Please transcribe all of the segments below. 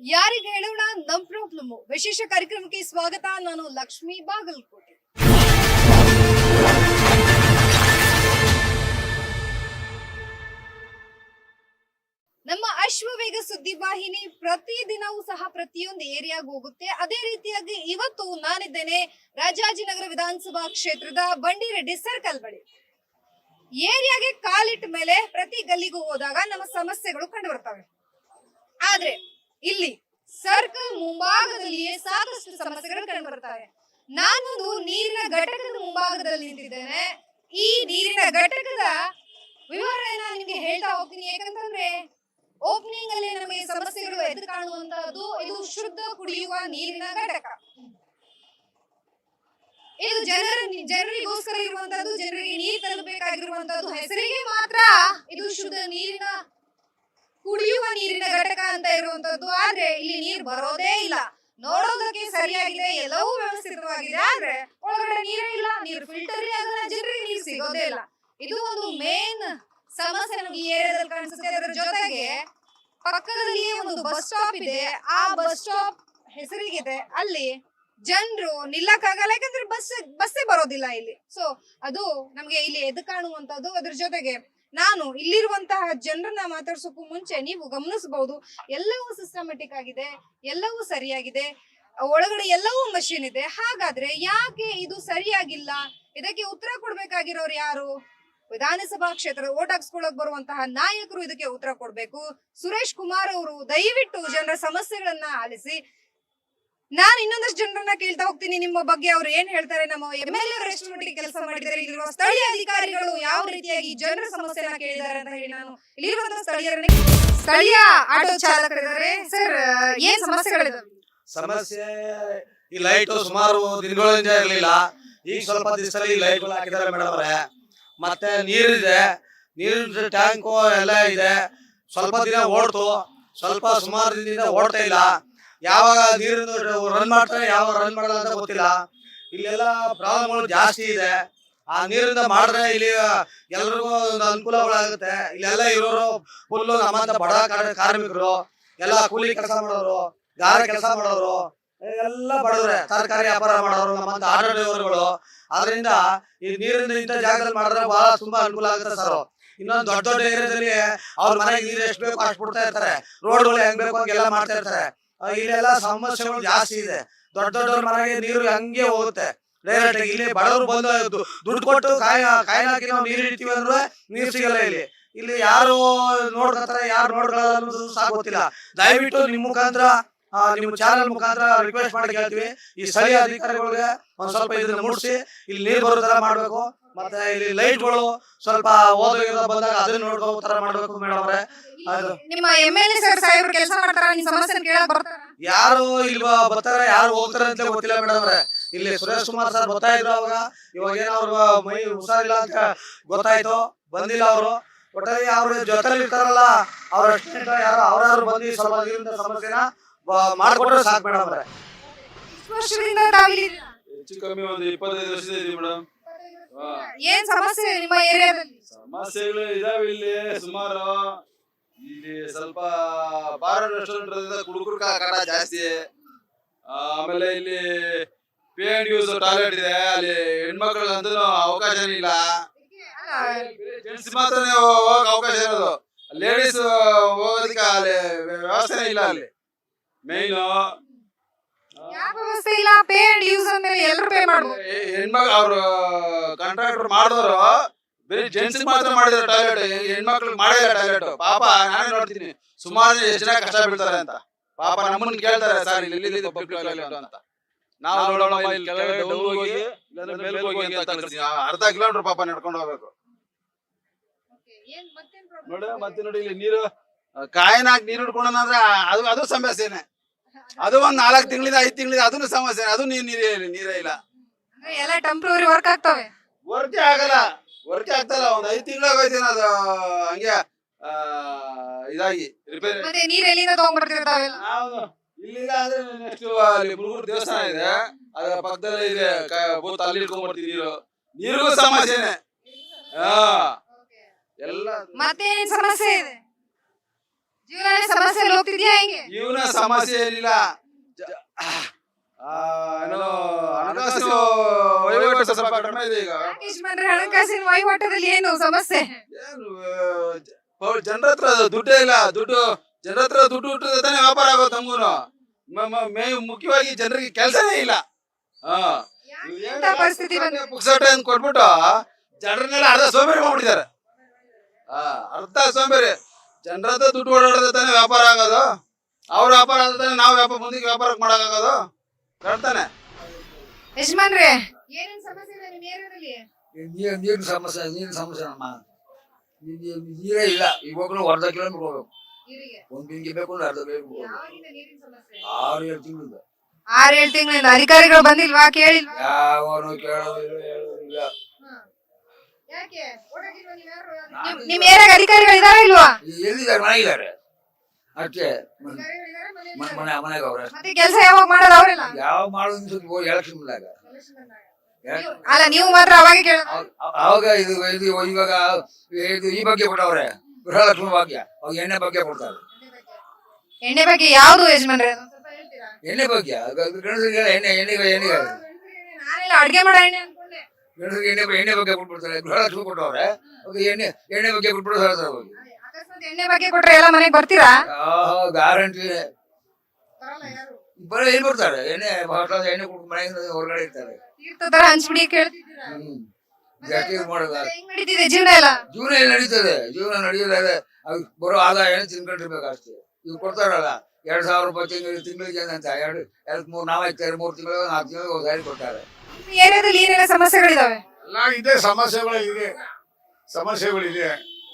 ಯಾರಿಗೆ ಹೇಳೋಣ? ನಮ್ ಪ್ರಾಬ್ಲಮ್ ವಿಶೇಷ ಕಾರ್ಯಕ್ರಮಕ್ಕೆ ಸ್ವಾಗತ. ನಾನು ಲಕ್ಷ್ಮಿ ಬಾಗಲಕೋಟೆ. ನಮ್ಮ ಅಶ್ವವೇಗ ಸುದ್ದಿ ವಾಹಿನಿ ಪ್ರತಿದಿನವೂ ಸಹ ಪ್ರತಿಯೊಂದು ಏರಿಯಾಗ ಹೋಗುತ್ತೆ. ಅದೇ ರೀತಿಯಾಗಿ ಇವತ್ತು ನಾನಿದ್ದೇನೆ ರಾಜಾಜಿನಗರ ವಿಧಾನಸಭಾ ಕ್ಷೇತ್ರದ ಬಂಡಿರೆಡ್ಡಿ ಸರ್ಕಲ್ ಬಳಿ. ಏರಿಯಾಗೆ ಕಾಲಿಟ್ಟ ಮೇಲೆ ಪ್ರತಿ ಗಲ್ಲಿಗೂ ಹೋದಾಗ ನಮ್ಮ ಸಮಸ್ಯೆಗಳು ಕಂಡು ಬರ್ತವೆ. ಆದ್ರೆ ಇಲ್ಲಿ ಸರ್ಕಲ್ ಮುಂಭಾಗದಲ್ಲಿಯೇ ಸಾಕಷ್ಟು ಸಮಸ್ಯೆಗಳು ಕಂಡು ಬರ್ತವೆ ನಾನೊಂದು ನೀರಿನ ಘಟಕದ ಮುಂಭಾಗದಲ್ಲಿ ನಿಂತಿದ್ದೇನೆ. ಈ ನೀರಿನ ಘಟಕದ ವಿವರಣೆನ ನಿಮ್ಗೆ ಹೇಳ್ತಾ ಹೋಗ್ತೀನಿ. ಯಾಕಂತಂದ್ರೆ ಓಪನಿಂಗ್ ಅಲ್ಲಿ ನಮಗೆ ಸಮಸ್ಯೆಗಳು ಎದುರು ಕಾಣುವಂತಹದ್ದು ಇದು ಶುದ್ಧ ಕುಡಿಯುವ ನೀರಿನ ಘಟಕ. ಇದು ಜನರ ಜನರಿಗೋಸ್ಕರ ಇರುವಂತಹದ್ದು, ಜನರಿಗೆ ನೀರು ತರಬೇಕಾಗಿರುವಂತಹದ್ದು ಹೆಸರಿಗೆ ಮಾತ್ರ ಇದು ಶುದ್ಧ ನೀರಿನ ಕುಡಿಯುವ ನೀರಿನ ಘಟಕ ಅಂತ ಇರುವಂತದ್ದು. ಆದ್ರೆ ಇಲ್ಲಿ ನೀರು ಬರೋದೇ ಇಲ್ಲ. ನೋಡೋದಕ್ಕೆ ಸರಿಯಾಗಿದೆ. ಎಲ್ಲವೂ ವ್ಯವಸ್ಥಿತವಾಗಿದೆ ಆದ್ರೆ ಒಳಗಡೆ ನೀರೇ ಇಲ್ಲ. ನೀರು ಫಿಲ್ಟರ್ ಆಗಲ್ಲ ಜನರಿಗೆ ನೀರು ಸಿಗೋದೇ ಇಲ್ಲ. ಇದು ಒಂದು ಮೇನ್ ಸಮಸ್ಯೆ ನಮ್ಗೆ ಏರಿಯಾದಲ್ಲಿ ಕಾಣಿಸುತ್ತೆ. ಅದರ ಜೊತೆಗೆ ಪಕ್ಕದಲ್ಲಿಯೇ ಒಂದು ಬಸ್ ಸ್ಟಾಪ್ ಇದೆ. ಆ ಬಸ್ ಸ್ಟಾಪ್ ಹೆಸರಿಗಿದೆ. ಅಲ್ಲಿ ಜನರು ನಿಲ್ಲಕ್ಕಾಗಲ್ಲ. ಯಾಕಂದ್ರೆ ಬಸ್ ಬಸ್ಸೇ ಬರೋದಿಲ್ಲ ಇಲ್ಲಿ. ಸೊ ಅದು ನಮ್ಗೆ ಇಲ್ಲಿ ಎದ್ದು ಕಾಣುವಂತದ್ದು. ಅದ್ರ ಜೊತೆಗೆ ನಾನು ಇಲ್ಲಿರುವಂತಹ ಜನರನ್ನ ಮಾತಾಡ್ಸೋಕ್ಕೂ ಮುಂಚೆ ನೀವು ಗಮನಿಸಬಹುದು ಎಲ್ಲವೂ ಸಿಸ್ಟಮೆಟಿಕ್ ಆಗಿದೆ, ಎಲ್ಲವೂ ಸರಿಯಾಗಿದೆ, ಒಳಗಡೆ ಎಲ್ಲವೂ ಮಷೀನ್ ಇದೆ. ಹಾಗಾದ್ರೆ ಯಾಕೆ ಇದು ಸರಿಯಾಗಿಲ್ಲ? ಇದಕ್ಕೆ ಉತ್ತರ ಕೊಡ್ಬೇಕಾಗಿರೋರು ಯಾರು? ವಿಧಾನಸಭಾ ಕ್ಷೇತ್ರ ಓಟ್ ಹಾಕ್ಸ್ಕೊಳಕ್ ಬರುವಂತಹ ನಾಯಕರು ಇದಕ್ಕೆ ಉತ್ತರ ಕೊಡ್ಬೇಕು. ಸುರೇಶ್ ಕುಮಾರ್ ಅವರು ದಯವಿಟ್ಟು ಜನರ ಸಮಸ್ಯೆಗಳನ್ನ ಆಲಿಸಿ ನಾನು ಇನ್ನೊಂದಷ್ಟು ಜನರನ್ನ ಕೇಳ್ತಾ ಹೋಗ್ತೀನಿ. ನಿಮ್ಮ ಬಗ್ಗೆ ಅವ್ರು ಏನ್ ಹೇಳ್ತಾರೆ? ನಮ್ಮ ಎಂ ಎಲ್ ಎ ಎಷ್ಟು ಮಟ್ಟಿಗೆ ಕೆಲಸ ಮಾಡಿದ್ದಾರೆ? ಇಲ್ಲಿರುವ ಸ್ಥಳೀಯ ಅಧಿಕಾರಿಗಳು ಯಾವ ರೀತಿಯಾಗಿ ಜನರ ಸಮಸ್ಯೆನ ಕೇಳಿದ್ದಾರೆ ಅಂತ ಹೇಳಿ ನಾನು ಇಲ್ಲಿರುವಂತಹ ಸ್ಥಳೀಯರನ್ನೇ ಸ್ಥಳೀಯ ಆಟೋ ಚಾಲಕರಿದ್ದಾರೆ. ಸರ್, ಏನ್ ಸಮಸ್ಯೆ, ಈ ಲೈಟ್ ಸುಮಾರು ದಿನಗಳಿಂದ ಇರಲಿಲ್ಲ. ಈಗ ಸ್ವಲ್ಪ ದಿವಸದಲ್ಲಿ ಲೈಟ್ ಹಾಕಿದ್ದಾರೆ ಮೇಡಮ್ ಅವರೇ. ಮತ್ತೆ ನೀರಿದೆ. ನೀರಿನ ಟ್ಯಾಂಕು ಎಲ್ಲ ಇದೆ. ಸ್ವಲ್ಪ ದಿನ ಓಡ್ತು. ಸ್ವಲ್ಪ ಸುಮಾರು ದಿನದಿಂದ ಓಡ್ತಾ ಇಲ್ಲ. ಯಾವಾಗ ನೀರಿನ ರನ್ ಮಾಡ್ತಾರೆ, ಯಾವಾಗ ರನ್ ಮಾಡಲ್ಲ ಅಂತ ಗೊತ್ತಿಲ್ಲ. ಇಲ್ಲೆಲ್ಲ ಪ್ರಾಬ್ಲಮ್ಗಳು ಜಾಸ್ತಿ ಇದೆ. ಆ ನೀರಿಂದ ಮಾಡಿದ್ರೆ ಇಲ್ಲಿ ಎಲ್ರಿಗೂ ಒಂದು ಅನುಕೂಲಗಳಾಗುತ್ತೆ. ಇಲ್ಲೆಲ್ಲ ಇರೋರು ಫುಲ್ಲು ನಮ್ಮಂತ ಬಡ ಕಾರ್ಮಿಕರು, ಎಲ್ಲ ಕೂಲಿ ಕೆಲಸ ಮಾಡೋರು, ಗಾರೆ ಕೆಲಸ ಮಾಡೋರು, ಎಲ್ಲ ಬಡವ್ರೆ, ತರಕಾರಿ ವ್ಯಾಪಾರ ಮಾಡೋರು ನಮ್ಮಂತ ಆಟೋ ಡ್ರೈವರ್ಗಳು. ಅದರಿಂದ ಈ ನೀರಿಂದ ಇಂಥ ಜಾಗದಲ್ಲಿ ಮಾಡಿದ್ರೆ ಬಹಳ ತುಂಬಾ ಅನುಕೂಲ ಆಗುತ್ತೆ ಸರ್. ಇನ್ನೊಂದು ದೊಡ್ಡ ದೊಡ್ಡ ಏರಿಯಾದಲ್ಲಿ ಅವ್ರ ಮನೆಗೆ ನೀರು ಎಷ್ಟು ಬೇಕು ಅಷ್ಟು ಬಿಡ್ತಾ ಇರ್ತಾರೆ. ರೋಡ್ಗಳು ಹೆಂಗ್ ಬೇಕು ಹಂಗೆಲ್ಲ ಮಾಡ್ತಾ ಇರ್ತಾರೆ. ಇಲ್ಲೆಲ್ಲ ಸಮಸ್ಯೆಗಳು ಜಾಸ್ತಿ ಇದೆ. ದೊಡ್ಡ ದೊಡ್ಡ ಮನೆಗೆ ನೀರು ಹಂಗೆ ಹೋಗುತ್ತೆ. ಡೈರೆಕ್ಟ್ ಇಲ್ಲಿ ಬಡವರು ಬಂದು ದುಡ್ಡು ಕೊಟ್ಟು ಕಾಯಿ ಕಾಯಿನ ಹಾಕಿ ನಾವು ನೀರು ಇಡ್ತೀವಿ ಅಂದ್ರೆ ನೀರು ಸಿಗಲ್ಲ ಇಲ್ಲಿ. ಇಲ್ಲಿ ಯಾರು ನೋಡ್ಕೊತಾರೆ, ಯಾರು ನೋಡ್ಕೊಳ್ಳೋದು ಅನ್ನೋದು ಗೊತ್ತಿಲ್ಲ. ದಯವಿಟ್ಟು ನಿಮ್ ಮುಖಾಂತರ ನಿಮ್ಮ ಚಾನೆಲ್ ಮುಖಾಂತರ ರಿಕ್ವೆಸ್ಟ್ ಮಾಡಿ ಕೇಳ್ತೀವಿ. ಈ ಸ್ಥಳೀಯ ಅಧಿಕಾರಿಗಳಿಗೆ ಒಂದ್ ಸ್ವಲ್ಪ ಇದನ್ನ ಮೂಡಿಸಿ, ಇಲ್ಲಿ ನೀರು ಬರೋ ತರ ಮಾಡ್ಬೇಕು. ಮತ್ತೆ ಇಲ್ಲಿ ಲೈಟ್ಗಳು ಸ್ವಲ್ಪ ಓದೋಗಿರೋ ಬಂದಾಗ ಅದನ್ನ ನೋಡ್ಕೋ ತರ ಮಾಡ್ಬೇಕು ಮೇಡಮ್ ಅವ್ರೆ. ಅದು ನಿಮ್ಮ ಎಂ ಎಲ್ ಎ ಸರ್ ಸಾಹೇಬ್ರು ಕೆಲಸ ಮಾಡ್ತಾರ ನಿಮ್ ಸಮಸ್ಯೆ ಕೇಳಕ್ ಬರ್ತಾರ? ಯಾರು ಇಲ್ಲಿ ಬರ್ತಾರ ಯಾರು ಹೋಗ್ತಾರ ಅಂತ ಗೊತ್ತಿಲ್ಲ ಮೇಡಮ್ ಅವ್ರೆ. ಇಲ್ಲಿ ಸುರೇಶ್ ಕುಮಾರ್ ಸರ್ ಬರ್ತಾ ಇದ್ರು ಅವಾಗ. ಇವಾಗ ಏನೋ ಅವ್ರ ಮೈ ಹುಷಾರಿಲ್ಲ ಅಂತ ಗೊತ್ತಾಯ್ತು. ಬಂದಿಲ್ಲ ಅವರು. ಒಟ್ಟಾಗಿ ಅವ್ರ ಜೊತೆಲಿ ಇರ್ತಾರಲ್ಲ ಅವ್ರ ಅಷ್ಟೇ ಯಾರು ಅವ್ರಾದ್ರು ಬಂದು ಸ್ವಲ್ಪ ನೀರಿನ ಸಮಸ್ಯೆನ ಬ- ಮಾಡ್ಕೊಟ್ರೆ ಸಾಕು ಮೇಡಮ್ ಅವ್ರೆ. ಎಷ್ಟು ವರ್ಷದಿಂದ ತಾವಿಲ್ಲಿ ಹೆಚ್ಚು ಕಮ್ಮಿ ಒಂದು ಇಪ್ಪತ್ತೈದು ವರ್ಷದ ಇದೀವಿ ಮೇಡಮ್ ಏನ್ ಸಮಸ್ಯೆ ನಿಮ್ಮ ಏರಿಯಾದಲ್ಲಿ? ಸಮಸ್ಯೆಗಳು ಇದಾವೆ ಇಲ್ಲಿ ಸುಮಾರು. ಇಲ್ಲಿ ಸ್ವಲ್ಪ ಬಾರ್ ರೆಸ್ಟೋರೆಂಟ್ ಕುಡುಕರು ಕಾಟ ಜಾಸ್ತಿ. ಆಮೇಲೆ ಇಲ್ಲಿ ಪೇ ಅಂಡ್ ಯೂಸ್ ಟಾಯ್ಲೆಟ್ ಇದೆ. ಅಲ್ಲಿ ಹೆಣ್ಮಕ್ಳಿಗಂತೂ ಅವಕಾಶನೇ ಇಲ್ಲ ಜೆಂಟ್ಸ್ ಮಾತ್ರ ಹೋಗಕ್ ಅವಕಾಶ ಇರೋದು. ಲೇಡೀಸ್ ಹೋಗೋದಕ್ಕೆ ಅಲ್ಲಿ ವ್ಯವಸ್ಥೆ ಇಲ್ಲ ಅಲ್ಲಿ. ಮೇನ್ ಯಾವ ವ್ಯವಸ್ಥೆ ಇಲ್ಲ? ಪೇ ಅಂಡ್ ಯೂಸ್ ಅಂದ್ಮೇಲೆ ಎಲ್ಲರೂ ಪೇ ಮಾಡ್ಬೋದು. ಹೆಣ್ಮಕ್ಳು ಅವ್ರು ಕಾಂಟ್ರಾಕ್ಟರ್ ಮಾಡಿದವರು ಬರೀ ಜೆಂಟ್ಸ್ ಮಾತ್ರ ಮಾಡಿದ್ರೆ ಟಾಯ್ಲೆಟ್ ಹೆಣ್ಮಕ್ಳು ಮಾಡಿಲ್ಲ ಟಾಯ್ಲೆಟ್ ಪಾಪ ನಾನು ನೋಡ್ತೀನಿ. ಸುಮಾರು ಎಷ್ಟು ಜನ ಕಷ್ಟ ಬೀಳ್ತಾರೆ ಅಂತ. ಪಾಪ ನಮ್ಮನ್ನ ಕೇಳ್ತಾರೆ ಸರ್ ಇಲ್ಲಿ ಅಂತ. ನಾವು ನೋಡೋಣ ಕೆಳಗಡೆ ಹೋಗಿ ಮೇಲೆ ಹೋಗಿ ಅಂತ. ಅರ್ಧ ಕಿಲೋಮೀಟರ್ ಪಾಪ ನಡ್ಕೊಂಡು ಹೋಗ್ಬೇಕು. ನೋಡಿ ಮತ್ತೆ ನೋಡಿ ಇಲ್ಲಿ ನೀರು ಕಾಯಿನ ಹಾಕಿ ನೀರು ಹಿಡ್ಕೊಂಡ್ರೆ ಅದು ಅದು ಸಮಸ್ಯೆನೆ. ಅದು ಒಂದ್ ನಾಲ್ಕು ತಿಂಗಳಿಂದ ಐದು ತಿಂಗಳಿಂದ ಅದನ್ನು ಸಮಸ್ಯೆ ಅದು ನೀರ್ ನೀರೇ ನೀರೇ ಇಲ್ಲ. ಎಲ್ಲ ಟೆಂಪ್ರವರಿ ವರ್ಕ್ ಆಗ್ತವೆ. ವರ್ಕೆ ಆಗಲ್ಲ. ವರ್ಕೆ ಆಗ್ತಲ್ಲ ಒಂದ್ ಐದ್ ತಿಂಗಳಾಗೋಯ್ತೇನ ಅದು. ಹಂಗೆ ಆ, ಇದಾಗಿ. ರಿಪೇರಿ ಮತ್ತೆ ನೀರ್ ಎಲ್ಲಿಂದ ತಗೊಂಡ್ಬರ್ತಿರ್ತಾವೆಲ್ಲ ನಾವು ಇಲ್ಲಿಂದ ಅಂದ್ರೆ ನೆಕ್ಸ್ಟ್ ಅಲ್ಲಿ ಮುರುಗೂರು ದೇವಸ್ಥಾನ ಇದೆ. ಅದರ ಪಕ್ಕದಲ್ಲೇ ಇದೆ ಕ- ಭೂತ ಅಲ್ಲಿ ಇಟ್ಕೊಂಡ್ ಬರ್ತೀವಿ ನೀರು. ನೀರಿಗೂ ಸಮಸ್ಯೆನೆ. ಹಾ. ಎಲ್ಲ ಮತ್ತೆ ಏನ್ ಸಮಸ್ಯೆ ಇದೆ? ಜೀವನ ಸಮಸ್ಯೆ ಹೋಗ್ತಿದ್ಯಾ ಹೆಂಗೆ? ಜೀವನ ಸಮಸ್ಯೆ ಏನಿಲ್ಲ ಜ- ಆ, ಏನೋ ಹಣಕಾಸು ವಹಿವಾಟು ಸ್ವಲ್ಪ ಕಡಿಮೆ ಇದೆ ಈಗ ಯಾಕೆ ಯಜಮಾನ್ರೆ ಹಣಕಾಸಿನ ವಹಿವಾಟದಲ್ಲಿ ಏನು ಸಮಸ್ಯೆ? ಏನು ಜನರ ಹತ್ರ ದುಡ್ಡೇ ಇಲ್ಲ. ದುಡ್ಡು ಜನರ ಹತ್ರ ದುಡ್ಡು ಹುಟ್ಟಿದ್ರೆ ತಾನೇ ವ್ಯಾಪಾರ ಆಗೋದು ನಮಗೂನು. ಮ- ಮುಖ್ಯವಾಗಿ ಜನರಿಗೆ ಕೆಲಸನೇ ಇಲ್ಲ. ಹಾ ಇಂಥ ಪರಿಸ್ಥಿತಿ ಅಂತ ಕೊಟ್ಬಿಟ್ಟು ಜನರನ್ನೆಲ್ಲ ಅರ್ಧ ಸೋಂಬೇರಿ ಮಾಡ್ಬಿಟ್ಟಿದ್ದಾರೆ. ಆ ಅರ್ಧ ಸೋಂಬೇರಿ. ಜನರ ಹತ್ರ ದುಡ್ಡು ಓಡಾಡಿದ್ರೆ ತಾನೇ ವ್ಯಾಪಾರ ಆಗೋದು? ಅವ್ರ ವ್ಯಾಪಾರ ಆದ್ರೆ ತಾನೇ ನಾವು ವ್ಯಾಪಾರ ಮುಂದಕ್ಕೆ ವ್ಯಾಪಾರ ಮಾಡೋಕ್ಕಾಗೋದು? ಕರೆಕ್ಟಾನೆ ಯಜಮಾನ್ರೆ ಏನೇನ್ ಸಮಸ್ಯೆ ಇದೆ ನಿಮ್ ಏರಿಯಾದಲ್ಲಿ? ನೀರು ನೀರಿನ ಸಮಸ್ಯೆ ನೀರಿನ ಸಮಸ್ಯೆ ನಮ್ಮ ನೀ- ನೀರೇ ಇಲ್ಲ. ಇವಾಗಲೂ ಅರ್ಧ ಕಿಲೋಮೀಟರ್ ಹೋಗ್ಬೇಕು. ನೀರಿಗೆ? ಒಂದ್ ಬೇಕು ಅಂದ್ರೆ ಅರ್ಧ ಬೇಕು ಯಾವಾಗಿಂದ ನೀರಿನ ಸಮಸ್ಯೆ? ಆರು ಏಳು ತಿಂಗಳಿಂದ. ಆರ್ ಏಳು ತಿಂಗಳಿಂದ. ಅಧಿಕಾರಿಗಳು ಬಂದಿಲ್ವಾ? ಕೇಳಿಲ್ವಾ? ಯಾವನು ಕೇಳೋದಿಲ್ಲ ಹೇಳೋದಿಲ್ಲ ಯಾಕೆ? ಓಡಾಡಿಲ್ವಾ ನೀವ್ ಯಾರು? ನಿಮ್- ನಿಮ್ ಏರಿಯಾಗ ಅಧಿಕಾರಿಗಳು ಇದಾರ ಇಲ್ವಾ? ಎಲ್ಲಿದ್ದಾರೆ? ಮನೆಗಿದ್ದಾರೆ. ಅಷ್ಟೇ. ಅಧಿಕಾರಿಗಳು ಮನೆ ಮನೆಗೆ ಅವ್ರೆ ಮತ್ತೆ ಕೆಲಸ ಯಾವಾಗ ಮಾಡೋದು ಅವರೆಲ್ಲ? ಯಾವ ಮಾಡೋದು ಹೋಗಿ ಎಲೆಕ್ಷನ್ ಬಂದಾಗ ಅಲ್ಲ ನೀವು ಮಾತ್ರ ಅವಾಗ ಇದು ಇದು ಇವಾಗ ಇದು ಈ ಬಗ್ಗೆ ಕೊಟ್ಟವ್ರೆ. ಗೃಹಲಕ್ಷ್ಮಿ ಭಾಗ್ಯ. ಅವಾಗ ಎಣ್ಣೆ ಬಗ್ಗೆ ಕೊಡ್ತಾರೆ. ಎಣ್ಣೆ ಬಗ್ಗೆ ಯಾವ್ದು ಯಜಮಾನ್ರೆ? ಎಣ್ಣೆ ಬಗ್ಗೆ. ಗಣಸರಿಗೆ ಎಣ್ಣೆ ಎಣ್ಣೆಗೆ ಎಣ್ಣೆಗೆ ನಾನೆಲ್ಲ ಅಡ್ಗೆ ಮಾಡೋ ಎಣ್ಣೆ ಅನ್ಕೊಂಡೆ. ಗಣಸರಿಗೆ ಎಣ್ಣೆ ಎಣ್ಣೆ ಬಗ್ಗೆ ಕೊಟ್ಬಿಡ್ತಾರೆ. ಗೃಹಲಕ್ಷ್ಮಿ ಕೊಟ್ಟವ್ರೆ. ಅವಾಗ ಎಣ್ಣೆ ಎಣ್ಣೆ ಬಗ್ಗೆ ಕೊಟ್ಬಿಡ್ತಾರೆ ಎಣ್ಣೆ ಬಗ್ಗೆ ಕೊಟ್ರೆ ಎಲ್ಲ ಮನೆಗೆ ಬರ್ತೀರಾ? ಗ್ಯಾರಂಟಿ ಬರೀ ಏನ್ ಬರ್ತಾರೆ. ಎಣ್ಣೆ ಹೋಟೆಲ್ ಎಣ್ಣೆ ಕುಡ್ದು ಮನೆಯಿಂದ ಹೊರಗಡೆ ಇರ್ತಾರೆ. ತೀರ್ಥ ತರ ಹಂಚ್ಬಿಡಿ ಕೇಳ್ತಿದ್ದೀರಾ ಹ್ಮ್. ಜಾಸ್ತಿ ಇದ್ ಮಾಡೋದು ಮತ್ತೆ ಹೆಂಗ್ ನಡೀತಿದೆ ಜೀವನ ಎಲ್ಲ? ಜೀವನ ಎಲ್ಲಿ ನಡೀತದೆ. ಜೀವನ ನಡೆಯೋದಾದ್ರೆ ಅದು ಬರೋ ಆದಾಯ ತಿನ್ಕೊಂಡಿರ್ಬೇಕು ಅಷ್ಟೇ ಇವ್ ಕೊಡ್ತಾರಲ್ಲ. ಎರಡ್ ಸಾವಿರ ರೂಪಾಯಿ ತಿಂಗಳಿಗೆ ತಿಂಗಳಿಗೆ ಅಂತ ಎರಡು ಎರಡ್ ಮೂರ್ ಎರಡ್ ಮೂರ್ ತಿಂಗಳು ನಾಲ್ಕು ತಿಂಗಳಿಗೆ ಒಂದ್ ಸಾರಿ ಕೊಡ್ತಾರೆ ಏರಿಯಾದಲ್ಲಿ ಏನೆಲ್ಲ ಸಮಸ್ಯೆಗಳಿದಾವೆ? ಎಲ್ಲ ಇದೆ ಸಮಸ್ಯೆಗಳು ಇದೆ ಸಮಸ್ಯೆಗಳಿದೆ.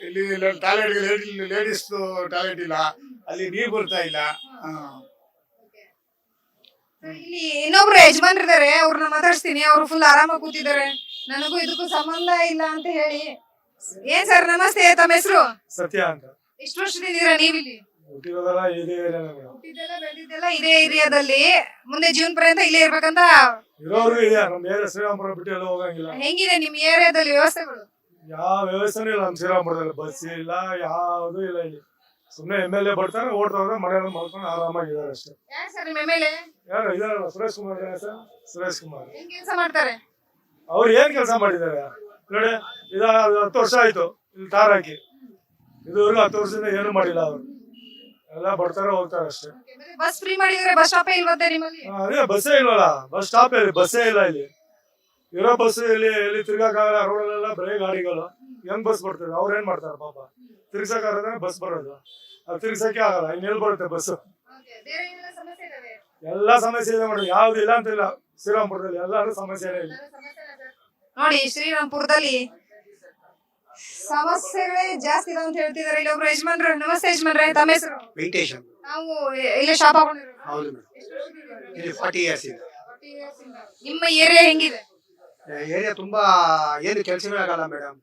ಇಲ್ಲಿ ಟಾಯ್ಲೆಟ್ ಲೇಡೀಸ್ ಟಾಯ್ಲೆಟ್ ಇಲ್ಲ. ಅಲ್ಲಿ ನೀರು ಬರ್ತಾ ಇಲ್ಲ. ಇಲ್ಲಿ ಇನ್ನೊಬ್ರು ಯಜಮಾನ್ರಿದ್ದಾರೆ ಅವ್ರನ್ನ ಮಾತಾಡ್ಸ್ತೀನಿ ಅವ್ರು ಫುಲ್ ಆರಾಮಾಗಿ ಕೂತಿದ್ದಾರೆ. ನನಗೂ ಇದಕ್ಕೂ ಸಂಬಂಧ ಇಲ್ಲ ಅಂತ ಹೇಳಿ. ಏನ್ ಸರ್ ನಮಸ್ತೆ ತಮ್ಮ ಹೆಸರು? ಸತ್ಯ ಅಂತ. ಎಷ್ಟು ವರ್ಷದಿಂದ ಇದೀರಾ ನೀವಿಲ್ಲಿ? ಹುಟ್ಟಿರೋದೆಲ್ಲ ಇದೇ ಏರಿಯಾನೇ ಮೇಡಮ್. ಹುಟ್ಟಿದ್ದೆಲ್ಲ ಬೆಳೆದಿದ್ದೆಲ್ಲ ಇದೇ ಏರಿಯಾದಲ್ಲಿ. ಮುಂದೆ ಜೀವನ ಪರ್ಯಂತ ಇಲ್ಲೇ ಇರ್ಬೇಕಂತ? ಇರೋರು ಇದೆ ನಮ್ಮ ಏರಿಯಾ ಶ್ರೀರಾಮಪುರ ಬಿಟ್ಟು ಎಲ್ಲ ಹೋಗಂಗಿಲ್ಲ. ಹೆಂಗಿದೆ ನಿಮ್ ಏರಿಯಾದಲ್ಲಿ ವ್ಯವಸ್ಥೆಗಳು? ಯಾವ ವ್ಯವಸ್ಥೆನೂ ಇಲ್ಲ ನಮ್ಮ ಶ್ರೀರಾಮಪುರದಲ್ಲಿ. ಬಸ್ ಇಲ್ಲ ಯಾವುದು ಇಲ್ಲ ಇಲ್ಲಿ. ಸುಮ್ಮನೆ ಎಂ ಎಲ್ ಎ ಬರ್ತಾರೆ ಓಡ್ತಾರ ಮನೆಯಲ್ಲಿ ಮಾಡ್ಕೊಂಡು ಆರಾಮಾಗಿದ್ದಾರೆ ಅಷ್ಟೇ. ಯಾರು ಸರ್ ನಿಮ್ಮ ಮೇಲೆ ಯಾರು ಇದಾರಲ್ಲ ಸುರೇಶ್ ಕುಮಾರ್ ಇದಾರೆ ಸರ್? ಸುರೇಶ್ ಕುಮಾರ್. ಕೆಲಸ ಮಾಡ್ತಾರೆ? ಅವ್ರು ಏನ್ ಕೆಲಸ ಮಾಡಿದ್ದಾರೆ? ನೋಡಿ ಇದ ಹತ್ತು ವರ್ಷ ಆಯ್ತು ಇಲ್ಲಿ ತಾರ್ ಹಾಕಿ. ಇದುವರೆಗೂ ಹತ್ತು ವರ್ಷದಿಂದ ಏನು ಮಾಡಿಲ್ಲ ಅವರು. ಎಲ್ಲ ಬರ್ತಾರೆ ಹೋಗ್ತಾರೆ ಅಷ್ಟೇ. ಬಸ್ ಫ್ರೀ ಮಾಡಿದ್ರೆ ಬಸ್ ಸ್ಟಾಪೇ ಇಲ್ವಂತೆ ನಿಮ್ಮಲ್ಲಿ? ಆ, ಅದೇ ಬಸ್ಸೇ ಇಲ್ವಲ್ಲ ಬಸ್ ಸ್ಟಾಪ್ ಇಲ್ಲಿ ಬಸ್ಸೇ ಇಲ್ಲ ಇಲ್ಲಿ. ಇರೋ ಬಸ್ ಇಲ್ಲಿ ಇಲ್ಲಿ ತಿರ್ಗಾಕಾಗಲ್ಲ ರೋಡಲ್ಲೆಲ್ಲ ಬರೀ ಗಾಡಿಗಳು. ಹೆಂಗ್ ಬಸ್ ಬರ್ತದೆ ಅವ್ರ ಏನ್ ಮಾಡ್ತಾರೆ ಪಾಪ? ತಿರ್ಗ್ಸಕ್ಕಾದ್ರೆ ಬಸ್ ಬರೋದು? ಅದು ತಿರ್ಗ್ಸಕ್ಕೆ ಆಗಲ್ಲ ಇನ್ನೆಲ್ಲಿ ಬರುತ್ತೆ ಬಸ್ ಬೇರೆ ಏನೆಲ್ಲ ಸಮಸ್ಯೆ ಇದಾವೆ? ಎಲ್ಲಾ ಸಮಸ್ಯೆ ಇದೆ ಮೇಡಮ್ ಯಾವ್ದು ಇಲ್ಲ ಅಂತಿಲ್ಲ. ಶ್ರೀರಾಮ್ಪುರದಲ್ಲಿ ಎಲ್ಲಾರು ಸಮಸ್ಯೆನೇ ಇಲ್ಲ ನೋಡಿ ಶ್ರೀರಾಮ್ಪುರದಲ್ಲಿ ಸಮಸ್ಯೆಗಳೇ ಜಾಸ್ತಿ ಇದೆ ಅಂತ ಹೇಳ್ತಿದಾರೆ ಇಲ್ಲಿ ಒಬ್ರು ಯಜಮಾನ್ರು ನಮಸ್ತೆ ಯಜಮಾನ್ರೆ ತಮ್ಮ ಹೆಸರು? ವೆಂಕಟೇಶ್ ಅಂತ. ನಾವು ಇಲ್ಲೇ ಶಾಪ್ ಹಾಕೊಂಡಿರೋದು ಹೌದು ಮೇಡಮ್. ಇಲ್ಲಿ ಫಾರ್ಟಿ ಇಯರ್ಸ್ ಇಂದ. ನಿಮ್ಮ ಏರಿಯಾ ಹೆಂಗಿದೆ? ಏರಿಯಾ ತುಂಬಾ ಏನು ಕೆಲಸಗಳಾಗಲ್ಲ ಆಗಲ್ಲ ಮೇಡಮ್.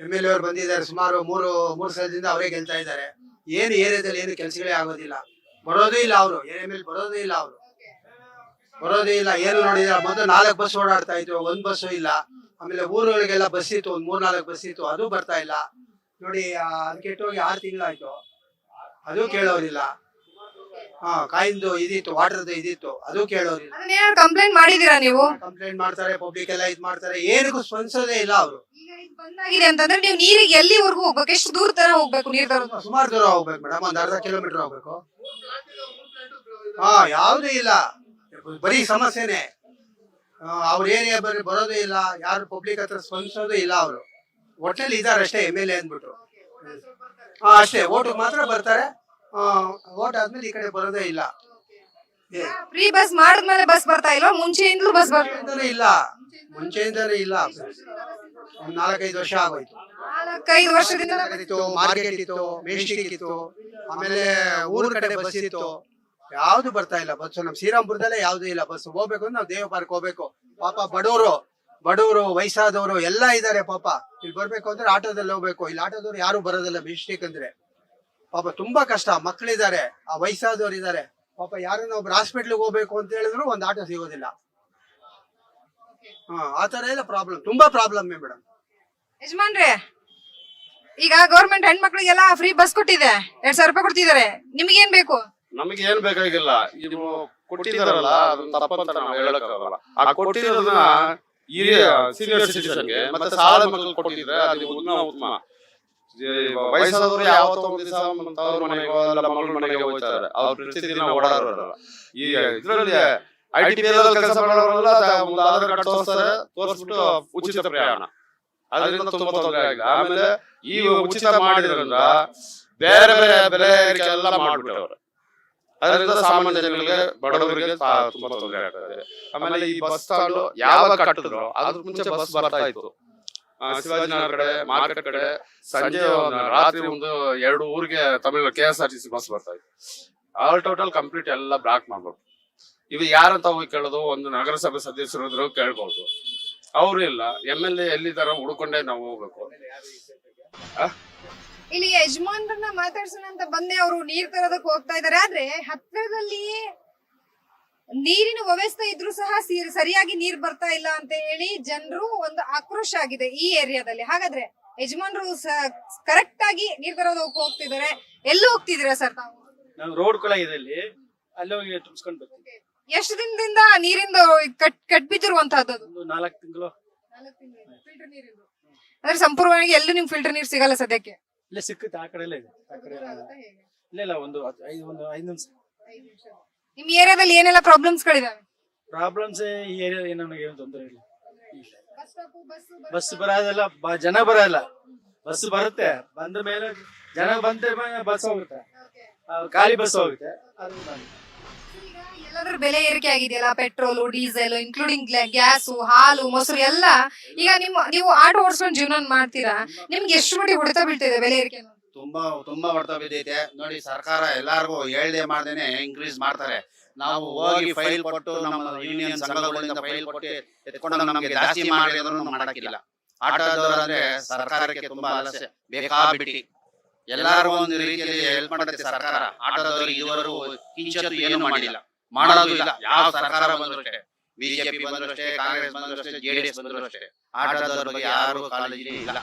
ಎಂ ಎಲ್ ಎ ಅವ್ರು ಬಂದಿದ್ದಾರೆ ಸುಮಾರು ಮೂರು ಮೂರು ಸಲದಿಂದ ಅವರೇ ಗೆಲ್ತಾ ಇದ್ದಾರೆ. ಏನು ಏರಿಯಾದಲ್ಲಿ ಏನು ಕೆಲಸಗಳೇ ಆಗೋದಿಲ್ಲ. ಬರೋದೇ ಇಲ್ಲ ಅವರು. ಎಂ ಎಲ್ ಬರೋದೇ ಇಲ್ಲ ಅವರು. ಬರೋದೇ ಇಲ್ಲ. ಏನು ನೋಡಿದ್ರೆ ಮೊದಲು ನಾಲ್ಕು ಬಸ್ ಓಡಾಡ್ತಾ ಇದ್ರು. ಒಂದ್ ಬಸ್ಸು ಇಲ್ಲ. ಆಮೇಲೆ ಊರುಗಳಿಗೆಲ್ಲ ಬಸ್ ಇತ್ತು. ಒಂದ್ ಮೂರ್ ನಾಲ್ಕು ಬಸ್ ಇತ್ತು. ಅದು ಬರ್ತಾ ಇಲ್ಲ. ನೋಡಿ ಹೋಗಿ ಕೆಟ್ಟೋಗಿ ಆರು ತಿಂಗಳಾಯ್ತು. ಅದು ಕೇಳೋರಿಲ್ಲ. ಹಾ ಕಾಯಿಂದು ಇದಿತ್ತು ವಾಟರ್ದು ಇದಿತ್ತು. ಅದು ಕೇಳೋರಿಲ್ಲ. ಕಂಪ್ಲೇಂಟ್ ಮಾಡಿದೀರಾ ನೀವು? ಕಂಪ್ಲೇಂಟ್ ಮಾಡ್ತಾರೆ ಪಬ್ಲಿಕ್ ಎಲ್ಲ ಇದ್ ಮಾಡ್ತಾರೆ. ಏನಕ್ಕೂ ಸ್ಪಂದಿಸೋದೇ ಇಲ್ಲ ಅವರು. ಬಂದಾಗಿದೆ ಅಂತಂದ್ರೆ ನೀವು ನೀರಿಗೆ ಎಲ್ಲಿವರೆಗೂ ಹೋಗ್ಬೇಕು? ಎಷ್ಟು ದೂರ ತರ ಹೋಗ್ಬೇಕು ನೀರ್ ತರೋದು? ಸುಮಾರು ದೂರ ಹೋಗ್ಬೇಕು ಮೇಡಮ್ ಒಂದ್ ಅರ್ಧ ಕಿಲೋಮೀಟರ್ ಹೋಗ್ಬೇಕು. ಹಾ, ಯಾವುದೂ ಇಲ್ಲ. ಬರೀ ಸಮಸ್ಯೆನೆ. ಅವ್ರ ಏರಿಯಾ ಬರೀ ಬರೋದೇ ಇಲ್ಲ. ಯಾರು ಪಬ್ಲಿಕ್ ಹತ್ರ ಸ್ಪಂದಿಸೋದು ಇಲ್ಲ ಅವರು. ಒಟ್ಟಲ್ಲಿ ಇದಾರೆ ಅಷ್ಟೇ ಎಂ ಎಲ್ ಎ ಅಂದ್ಬಿಟ್ಟು. ಹಾ, ಅಷ್ಟೇ. ಓಟ್ ಮಾತ್ರ ಬರ್ತಾರೆ. ಓಟ್ ಆದ್ಮೇಲೆ ಈ ಕಡೆ ಬರೋದೇ ಇಲ್ಲ. ಫ್ರೀ ಬಸ್ ಮಾಡಿದ್ಮೇಲೆ ಬಸ್ ಬರ್ತಾ ಇಲ್ವಾ? ಮುಂಚೆಯಿಂದಲೂ ಬಸ್ ಬರ್ತಾ ಇಲ್ಲ. ಮುಂಚೆಯಿಂದಲೇ ಇಲ್ಲ. ಒಂದ್ ನಾಲ್ಕೈದು ವರ್ಷ ಆಗೋಯ್ತು. ನಾಲ್ಕೈದು ವರ್ಷದಿಂದ ಇತ್ತು ಮಾರ್ಕೆಟ್ ಇತ್ತು ಮೇಸ್ಟಿಕ್ ಇತ್ತು ಆಮೇಲೆ ಊರ್ ಕಡೆ ಬಸ್ ಇತ್ತು. ಯಾವ್ದು ಬರ್ತಾ ಇಲ್ಲ ಬಸ್ ನಮ್ ಶ್ರೀರಾಮ್ಪುರದಲ್ಲೇ ಯಾವ್ದು ಇಲ್ಲ ಬಸ್ ಹೋಗ್ಬೇಕು ಅಂದ್ರೆ ನಾವು ದೇವ ಪಾರ್ಕ್ ಹೋಗ್ಬೇಕು. ಪಾಪ ಬಡವರು ಬಡವರು ವಯಸ್ಸಾದವರು ಎಲ್ಲ ಇದಾರೆ ಪಾಪ. ಇಲ್ಲಿ ಬರ್ಬೇಕು ಅಂದ್ರೆ ಆಟೋದಲ್ಲಿ ಹೋಗ್ಬೇಕು. ಇಲ್ಲಿ ಆಟೋದವ್ರು ಯಾರು ಬರೋದಿಲ್ಲ ಮೇಸ್ಟಿಕ್ ಅಂದ್ರೆ ಪಾಪ ತುಂಬಾ ಕಷ್ಟ. ಮಕ್ಕಳಿದ್ದಾರೆ ಆ ವಯಸ್ಸಾದವ್ರು ಇದಾರೆ ಪಾಪ ಯಾರನ್ನ ಒಬ್ರು ಹಾಸ್ಪಿಟ್ಲಿಗೆ ಹೋಗ್ಬೇಕು ಅಂತ ಹೇಳಿದ್ರು ಒಂದ್ ಆಟೋ ಸಿಗೋದಿಲ್ಲ. ಹಾ ಆ ತರ ಎಲ್ಲ ಪ್ರಾಬ್ಲಮ್ ತುಂಬಾ ಪ್ರಾಬ್ಲಮ್ ಮೇಡಮ್ ಯಜಮಾನ್ರೆ ಈಗ ಗೌರ್ಮೆಂಟ್ ಹೆಣ್ಮಕ್ಳಿಗೆಲ್ಲ ಫ್ರೀ ಬಸ್ ಕೊಟ್ಟಿದೆ ಎರಡ್ ಸಾವಿರ ರೂಪಾಯಿ ಕೊಡ್ತಿದ್ದಾರೆ. ನಿಮ್ಗೇನ್ ಬೇಕು? ನಮಗೆ ಏನ್ ಬೇಕಾಗಿಲ್ಲ ಇದು ಕೊಟ್ಟಿದಾರಲ್ಲ ಅದನ್ನ ತಪ್ಪಂತ ನಾವು ಹೇಳಕ್ಕಾಗಲ್ಲ. ಆ ಕೊಟ್ಟಿರೋದನ್ನ ಹಿರಿಯ ಸೀನಿಯರ್ ಸಿಟಿಸನ್ಗೆ ಮತ್ತೆ ಸಾಲ ಮಕ್ಕಳು ಕೊಟ್ಟಿದ್ರೆ ಅದು ಉತ್ತಮ. ವಯಸ್ಸಾದವರು ಯಾವತ್ತೋ ಒಂದ್ ದಿವಸ ತವ್ರ ಮನೆಗೋ ಅಲ್ಲ ಮಗಳ ಮನೆಗೆ ಹೋಗ್ತಾರೆ ಅವ್ರ ಪ್ರತಿದಿನ ಓಡಾಡೋರಲ್ಲ. ಈ ಇದ್ರಲ್ಲಿ ಐ ಟಿ ಕೆಲಸ ಮಾಡೋರೆಲ್ಲ ಒಂದು ಆಧಾರ್ ಕಾರ್ಡ್ ತೋರಿಸ್ತಾರೆ, ತೋರಿಸ್ಬಿಟ್ಟು ಉಚಿತ ಪ್ರಯಾಣ. ಅದರಿಂದ ತುಂಬಾ ತೊಂದರೆ ಆಗಿದೆ. ಆಮೇಲೆ ಈ ಉಚಿತ ಮಾಡಿದ್ರಿಂದ ಬೇರೆ ಬೇರೆ ಬೆಲೆ ಎಲ್ಲ ಮಾಡ್ಬಿಟ್ಟವ್ರು. ಅದರಿಂದ ಸಾಮಾನ್ಯ ಜನಗಳಿಗೆ, ಬಡವರಿಗೆ ತುಂಬಾ ತೊಂದರೆ ಆಗ್ತದೆ ಆಮೇಲೆ ಈ ಬಸ್ ಸ್ಟಾಂಡ್ ಯಾವಾಗ ಕಟ್ಟಿದ್ರು, ಅದ್ರ ಮುಂಚೆ ಬಸ್ ಬರ್ತಾ ಇತ್ತು. ಶಿವಾಜಿನಗರ ಕಡೆ ಮಾರ್ಕೆಟ್ ಕಡೆ ಸಂಜೆ ರಾತ್ರಿ ಒಂದು ಎರಡು ಊರಿಗೆ Tamil K S R T C bus ಬರ್ತಾ ಇತ್ತು. ಆಲ್ ಟೋಟಲ್ ಕಂಪ್ಲೀಟ್ ಎಲ್ಲ ಬ್ಲಾಕ್ ಮಾಡ್ಬೋದು. ಇವು ಯಾರಂತ ಹೋಗಿ ಕೇಳೋದು ಒಂದು ನಗರಸಭೆ ಸದಸ್ಯರು ಇದ್ರು ಕೇಳ್ಬೋದು. ಅವರು ಇಲ್ಲ ಎಂ ಎಲ್ ಎ ಎಲ್ಲಿದಾರ ಹುಡ್ಕೊಂಡೇ ನಾವು ಹೋಗ್ಬೇಕು. ಇಲ್ಲಿ ಯಜಮಾನ್ರನ್ನ ಮಾತಾಡ್ಸೋಣ ಅಂತ ಬಂದೆ. ಅವರು ನೀರ್ ತರೋದಕ್ಕೆ ಹೋಗ್ತಾ ಇದಾರೆ ಆದ್ರೆ ಹತ್ತಿರದಲ್ಲಿಯೇ ನೀರಿನ ವ್ಯವಸ್ಥೆ ಇದ್ರೂ ಸಹ ಸರಿಯಾಗಿ ನೀರ್ ಬರ್ತಾ ಇಲ್ಲ ಅಂತ ಹೇಳಿ ಜನರು ಒಂದು ಆಕ್ರೋಶ ಆಗಿದೆ ಈ ಏರಿಯಾದಲ್ಲಿ. ಹಾಗಾದ್ರೆ ಯಜಮಾನ್ರು ಕರೆಕ್ಟ್ ಆಗಿ ನೀರ್ ತರೋದು ಹೋಗ್ತಿದ್ದಾರೆ. ಎಲ್ಲಿ ಹೋಗ್ತಿದ್ದೀರಾ ಸರ್ ತಾವು? ನಾವು ರೋಡ್ ಕೂಡ ಇದೆ ಅಲ್ಲಿ ಹೋಗಿ ತುಂಬಿಸ್ಕೊಂಡು ಬರ್ತೀವಿ. ಎಷ್ಟು ದಿನದಿಂದ ನೀರಿಂದ ಕಟ್ ಕಟ್ ಬಿದ್ದಿರುವಂತಹದ್ದು? ಒಂದು ನಾಲ್ಕು ತಿಂಗಳು. ಅಂದ್ರೆ ಸಂಪೂರ್ಣವಾಗಿ ಎಲ್ಲೂ ನಿಮ್ ಫಿಲ್ಟರ್ ನೀರ್ ಸಿಗಲ್ಲ ಸದ್ಯಕ್ಕೆ? ಇಲ್ಲ ಸಿಕ್ಕುತ್ತೆ ಆ ಕಡೆ ಎಲ್ಲ ಇದೆ. ಆ ಕಡೆ ಇಲ್ಲ ಇಲ್ಲ ಒಂದು ಐದು ಒಂದು ಐದು ನಿಮಿಷ. ನಿಮ್ ಏರಿಯಾದಲ್ಲಿ ಏನೆಲ್ಲ ಪ್ರಾಬ್ಲಮ್ಸ್ ಗಳಿದಾವೆ? ಪ್ರಾಬ್ಲಮ್ಸ್ ಈ ಏರಿಯಾ ಏನೋ ಏನು ತೊಂದರೆ ಇಲ್ಲ. ಬಸ್ ಬರೋದಿಲ್ಲ ಬ- ಜನ ಬರಲ್ಲ. ಬಸ್ ಬರುತ್ತೆ. ಬಂದ ಮೇಲೆ ಜನ ಬಂದ ಮೇಲೆ ಬಸ್ ಹೋಗುತ್ತೆ. ಆ, ಖಾಲಿ ಬಸ್ ಹೋಗುತ್ತೆ. ಅದು ಬಂದು. ಎಲ್ಲಾದ್ರೂ ಬೆಲೆ ಏರಿಕೆ ಆಗಿದೆಯಲ್ಲ? ಪೆಟ್ರೋಲು ಡೀಸೆಲ್ ಇನ್ಕ್ಲೂಡಿಂಗ್ ಗ್ಯಾಸ್ ಹಾಲು ಮೊಸರು ಎಲ್ಲ ಈಗ ನಿಮ್ಮ ನೀವು ಆಟೋ ಓಡಿಸ್ಕೊಂಡು ಜೀವನ ಮಾಡ್ತೀರಾ? ನಿಮ್ಗೆ ಎಷ್ಟು ಮಟ್ಟಿಗೆ ಹೊಡೆತ ಬೀಳ್ತಿದೆ ಬೆಲೆ ಏರಿಕೆ ಅನ್ನೋದು? ತುಂಬಾ ತುಂಬಾ ಹೊಡೆತ ಬಿದ್ದೈತೆ ನೋಡಿ, ಸರ್ಕಾರ ಎಲ್ಲಾರ್ಗು ಹೇಳ್ದೆ ಮಾಡ್ದೇನೆ ಇನ್ಕ್ರೀಸ್ ಮಾಡ್ತಾರೆ. ನಾವು ಹೋಗಿ ಫೈಲ್ ಕೊಟ್ಟು ನಮ್ಮ ಯೂನಿಯನ್ ಸಂಘಗಳಿಂದ ಫೈಲ್ ಕೊಟ್ಟು ಎತ್ಕೊಂಡು ನಮಗೆ ಜಾಸ್ತಿ ಮಾಡಿದ್ರು ಮಾಡಕ್ಕಿಲ್ಲ. ಆಟೋದವರಂದ್ರೆ ಸರ್ಕಾರಕ್ಕೆ ತುಂಬಾ ಆಲಸ್ಯ. ಬೇಕಾಬಿಟ್ಟಿ. ಎಲ್ಲಾರು ಒಂದು ರೀತಿಯಲ್ಲಿ ಹೆಲ್ಪ್ ಮಾಡುತ್ತೆ ಸರ್ಕಾರ. ಆಟೋದವ್ರಿಗೆ ಇವರು ಕಿಂಚತ್ತು ಏನು ಮಾಡಿಲ್ಲ. ಮಾಡೋದು ಇಲ್ಲ. ಯಾವ ಸರ್ಕಾರ ಬಂದ್ರು ಅಷ್ಟೇ. ಬಿಜೆಪಿ ಬಂದ್ರು ಅಷ್ಟೇ, ಕಾಂಗ್ರೆಸ್ ಬಂದ್ರು ಅಷ್ಟೇ ಜೆಡಿಎಸ್ ಬಂದ್ರು ಅಷ್ಟೇ. ಆಟೋದವ್ರ ಬಗ್ಗೆ ಯಾರು ಕಾಳಜಿ ಇಲ್ಲ.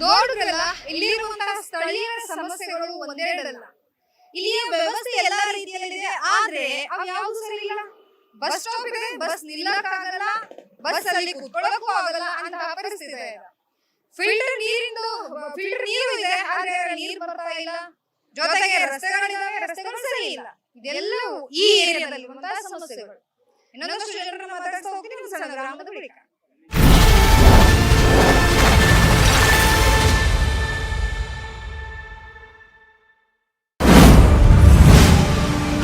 ನೋಡಿದ್ರಲ್ಲ ಇಲ್ಲಿರುವಂತಹ ಸ್ಥಳೀಯ ಸಮಸ್ಯೆಗಳು ಒಂದೆರಡಲ್ಲ. ಇಲ್ಲಿಯ ವ್ಯವಸ್ಥೆ ಎಲ್ಲ ರೀತಿಯಲ್ಲಿದೆ, ಆದ್ರೆ ಅವು ಯಾವುದು ಸರಿ ಇಲ್ಲ ಬಸ್ ಸ್ಟಾಪ್ ಇದೆ ಬಸ್ ನಿಲ್ಲಕ್ಕಾಗಲ್ಲ ಬಸ್ ಅಲ್ಲಿ ಕುತ್ಕೊಳ್ಳೋಕ್ಕೂ ಆಗಲ್ಲ ಅಂತ ಪರಿಸ್ಥಿತಿ ಇದೆ. ಫಿಲ್ಟರ್ ನೀರಿಂದು, ಫಿಲ್ಟರ್ ನೀರು ಇದೆ, ಆದ್ರೆ ನೀರು ಬರ್ತಾ ಇಲ್ಲ. ಜೊತೆಗೆ ರಸ್ತೆಗಳಿದಾವೆ ರಸ್ತೆಗಳು ಸರಿ ಇಲ್ಲ ಇದೆಲ್ಲವೂ ಈ ಏರಿಯಾದಲ್ಲಿ ಸಮಸ್ಯೆಗಳು. ಇನ್ನೊಂದಷ್ಟು ಜನರನ್ನ ಮಾತಾಡ್ತಾ ಹೋಗ್ತೀನಿ ಗ್ರಾಮದ ಬಳಿಕ.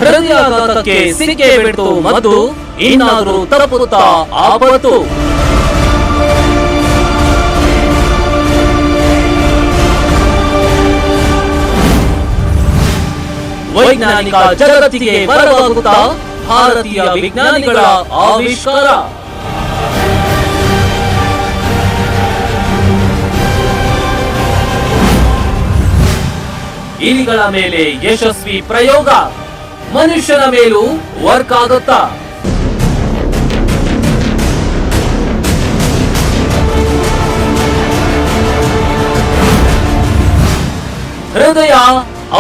ಹೃದಯಾಘಾತಕ್ಕೆ ಸಿಕ್ಕೆ ಬಿಡ್ತು ಮತ್ತು ಇನ್ನಾದರೂ ತಲುಪುತ್ತಾ ಆಪತ್ತು. ವೈಜ್ಞಾನಿಕ ಜಗತ್ತಿಗೆ ಬರವಾಗುತ್ತಾ ಭಾರತೀಯ ವಿಜ್ಞಾನಿಗಳ ಆವಿಷ್ಕಾರ. ಇಲಿಗಳ ಮೇಲೆ ಯಶಸ್ವಿ ಪ್ರಯೋಗ. ಮನುಷ್ಯನ ಮೇಲೂ ವರ್ಕ್ ಆಗುತ್ತಾ? ಹೃದಯ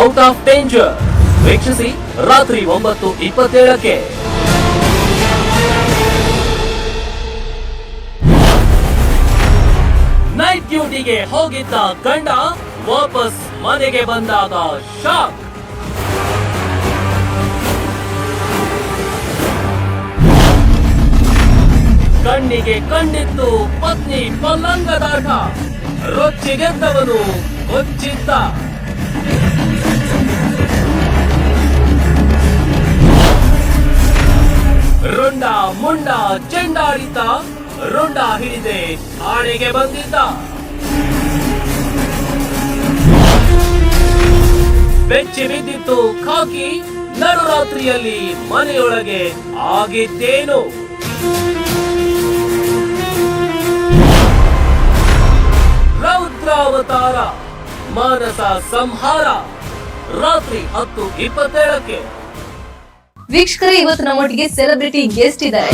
ಔಟ್ ಆಫ್ ಡೇಂಜರ್ ವೀಕ್ಷಿಸಿ, ರಾತ್ರಿ ಒಂಬತ್ತು ಇಪ್ಪತ್ತೇಳಕ್ಕೆ. ನೈಟ್ ಡ್ಯೂಟಿಗೆ ಹೋಗಿದ್ದ ಗಂಡ ವಾಪಸ್ ಮನೆಗೆ ಬಂದಾಗ ಶಾಕ್ ಕಣ್ಣಿಗೆ ಕಣ್ಣಿತ್ತು ಪತ್ನಿ ಪಲ್ಲಂಗದಾಗ ರೊಚ್ಚಿಗೆದ್ದವನು ಹೊಚ್ಚಿದ್ದ ರೊಂಡ ಮುಂಡ ಚೆಂಡಾಡಿತ ರೊಂಡ ಹಿಡಿದೆ ಆಣೆಗೆ ಬಂದಿದ್ದ. ಬೆಚ್ಚಿ ಬಿದ್ದಿತ್ತು ಖಾಕಿ. ನಡುರಾತ್ರಿಯಲ್ಲಿ ಮನೆಯೊಳಗೆ ಆಗಿದ್ದೇನು? ರೌದ್ರಾವತಾರ ಮಾನಸ ಸಂಹಾರ ರಾತ್ರಿ ಹತ್ತು ಇಪ್ಪತ್ತೇಳಕ್ಕೆ. ವೀಕ್ಷಕರೇ ಇವತ್ತು ನಮ್ಮೊಟ್ಟಿಗೆ ಸೆಲೆಬ್ರಿಟಿ ಗೆಸ್ಟ್ ಇದ್ದಾರೆ.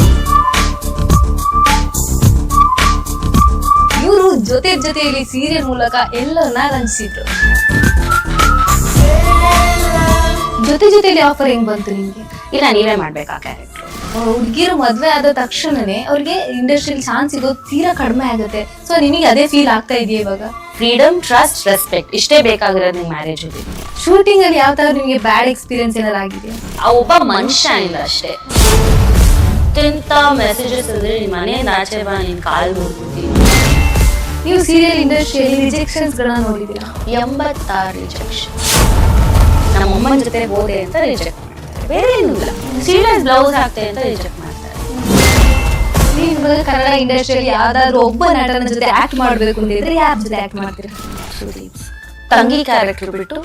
ಇವರು ಜೊತೆ ಜೊತೆಯಲ್ಲಿ ಸೀರಿಯಲ್ ಮೂಲಕ ಎಲ್ಲರನ್ನ ರಂಜಿಸಿದ್ರು. ಜೊತೆ ಜೊತೆಯಲ್ಲಿ ಆಫರ್ ಹೆಂಗ್ ಬಂತು ನಿಮ್ಗೆ? ಇಲ್ಲ ನೀವೇ ಮಾಡ್ಬೇಕಾ ಕ್ಯಾರೆಕ್ಟರ್ ಹುಡುಗಿರು ಮದ್ವೆ ಆದ ತಕ್ಷಣನೇ ಅವ್ರಿಗೆ ಇಂಡಸ್ಟ್ರಿಯಲ್ ಚಾನ್ಸ್ ಸಿಗೋದು ತೀರಾ ಕಡಿಮೆ ಆಗುತ್ತೆ. ಸೊ ನಿಮಗೆ ಅದೇ ಫೀಲ್ ಆಗ್ತಾ ಇದೆಯಾ ಇವಾಗ? ಫ್ರೀಡಮ್ ಟ್ರಸ್ಟ್ ರೆಸ್ಪೆಕ್ಟ್ ಇಷ್ಟೇ ಬೇಕಾಗಿರೋದು ನಿಮ್ಮ ಮ್ಯಾರೇಜ್ ಅಲ್ಲಿ. ಶೂಟಿಂಗ್ ಅಲ್ಲಿ ಯಾವ ತರ ನಿಮಗೆ ಬ್ಯಾಡ್ ಎಕ್ಸ್ಪೀರಿಯನ್ಸ್ ಏನಾದ್ರು ಆಗಿದೆ ಆ ಒಬ್ಬ ಮನುಷ್ಯ ಇಲ್ಲ ಅಷ್ಟೇ. ಅತ್ಯಂತ ಮೆಸೇಜಸ್ ಅಂದ್ರೆ ನಿಮ್ಮ ಮನೆಯಿಂದ ಆಚೆ ಬಾ ನಿನ್ ಕಾಲ್ ಮುಗ್ಬಿಡ್ತೀನಿ ನೀವು ಸೀರಿಯಲ್ ಇಂಡಸ್ಟ್ರಿಯಲ್ಲಿ ರಿಜೆಕ್ಷನ್ಸ್ ಗಳನ್ನ ನೋಡಿದೀರಾ ಎಂಬತ್ತಾರು ರಿಜೆಕ್ಷನ್ ನಮ್ಮ ಅಮ್ಮನ ಜೊತೆ ಹೋದೆ ಅಂತ ರಿಜೆಕ್ಟ್ ಬೇರೆ ಏನೂ ಇಲ್ಲ. ಸೀರಿಯಸ್ ಬ್ಲೌಸ್ ಹಾಕ್ತೆ ಅಂತ ರಿಜೆಕ್ಟ್ ಮಾಡ್ತಾರೆ. ಇವಾಗ ಕನ್ನಡ ಇಂಡಸ್ಟ್ರಿಯಲ್ಲಿ ಯಾವ್ದಾದ್ರು ಒಬ್ಬ ನಟನ ಜೊತೆ ಆಕ್ಟ್ ಮಾಡ್ಬೇಕು ಅಂತ ಇದ್ರೆ ಯಾರ ಜೊತೆ ಆಕ್ಟ್ ಮಾಡ್ತೀರಾ? ತಂಗಿ ಕ್ಯಾರೆಕ್ಟರ್ ಬಿಟ್ಟು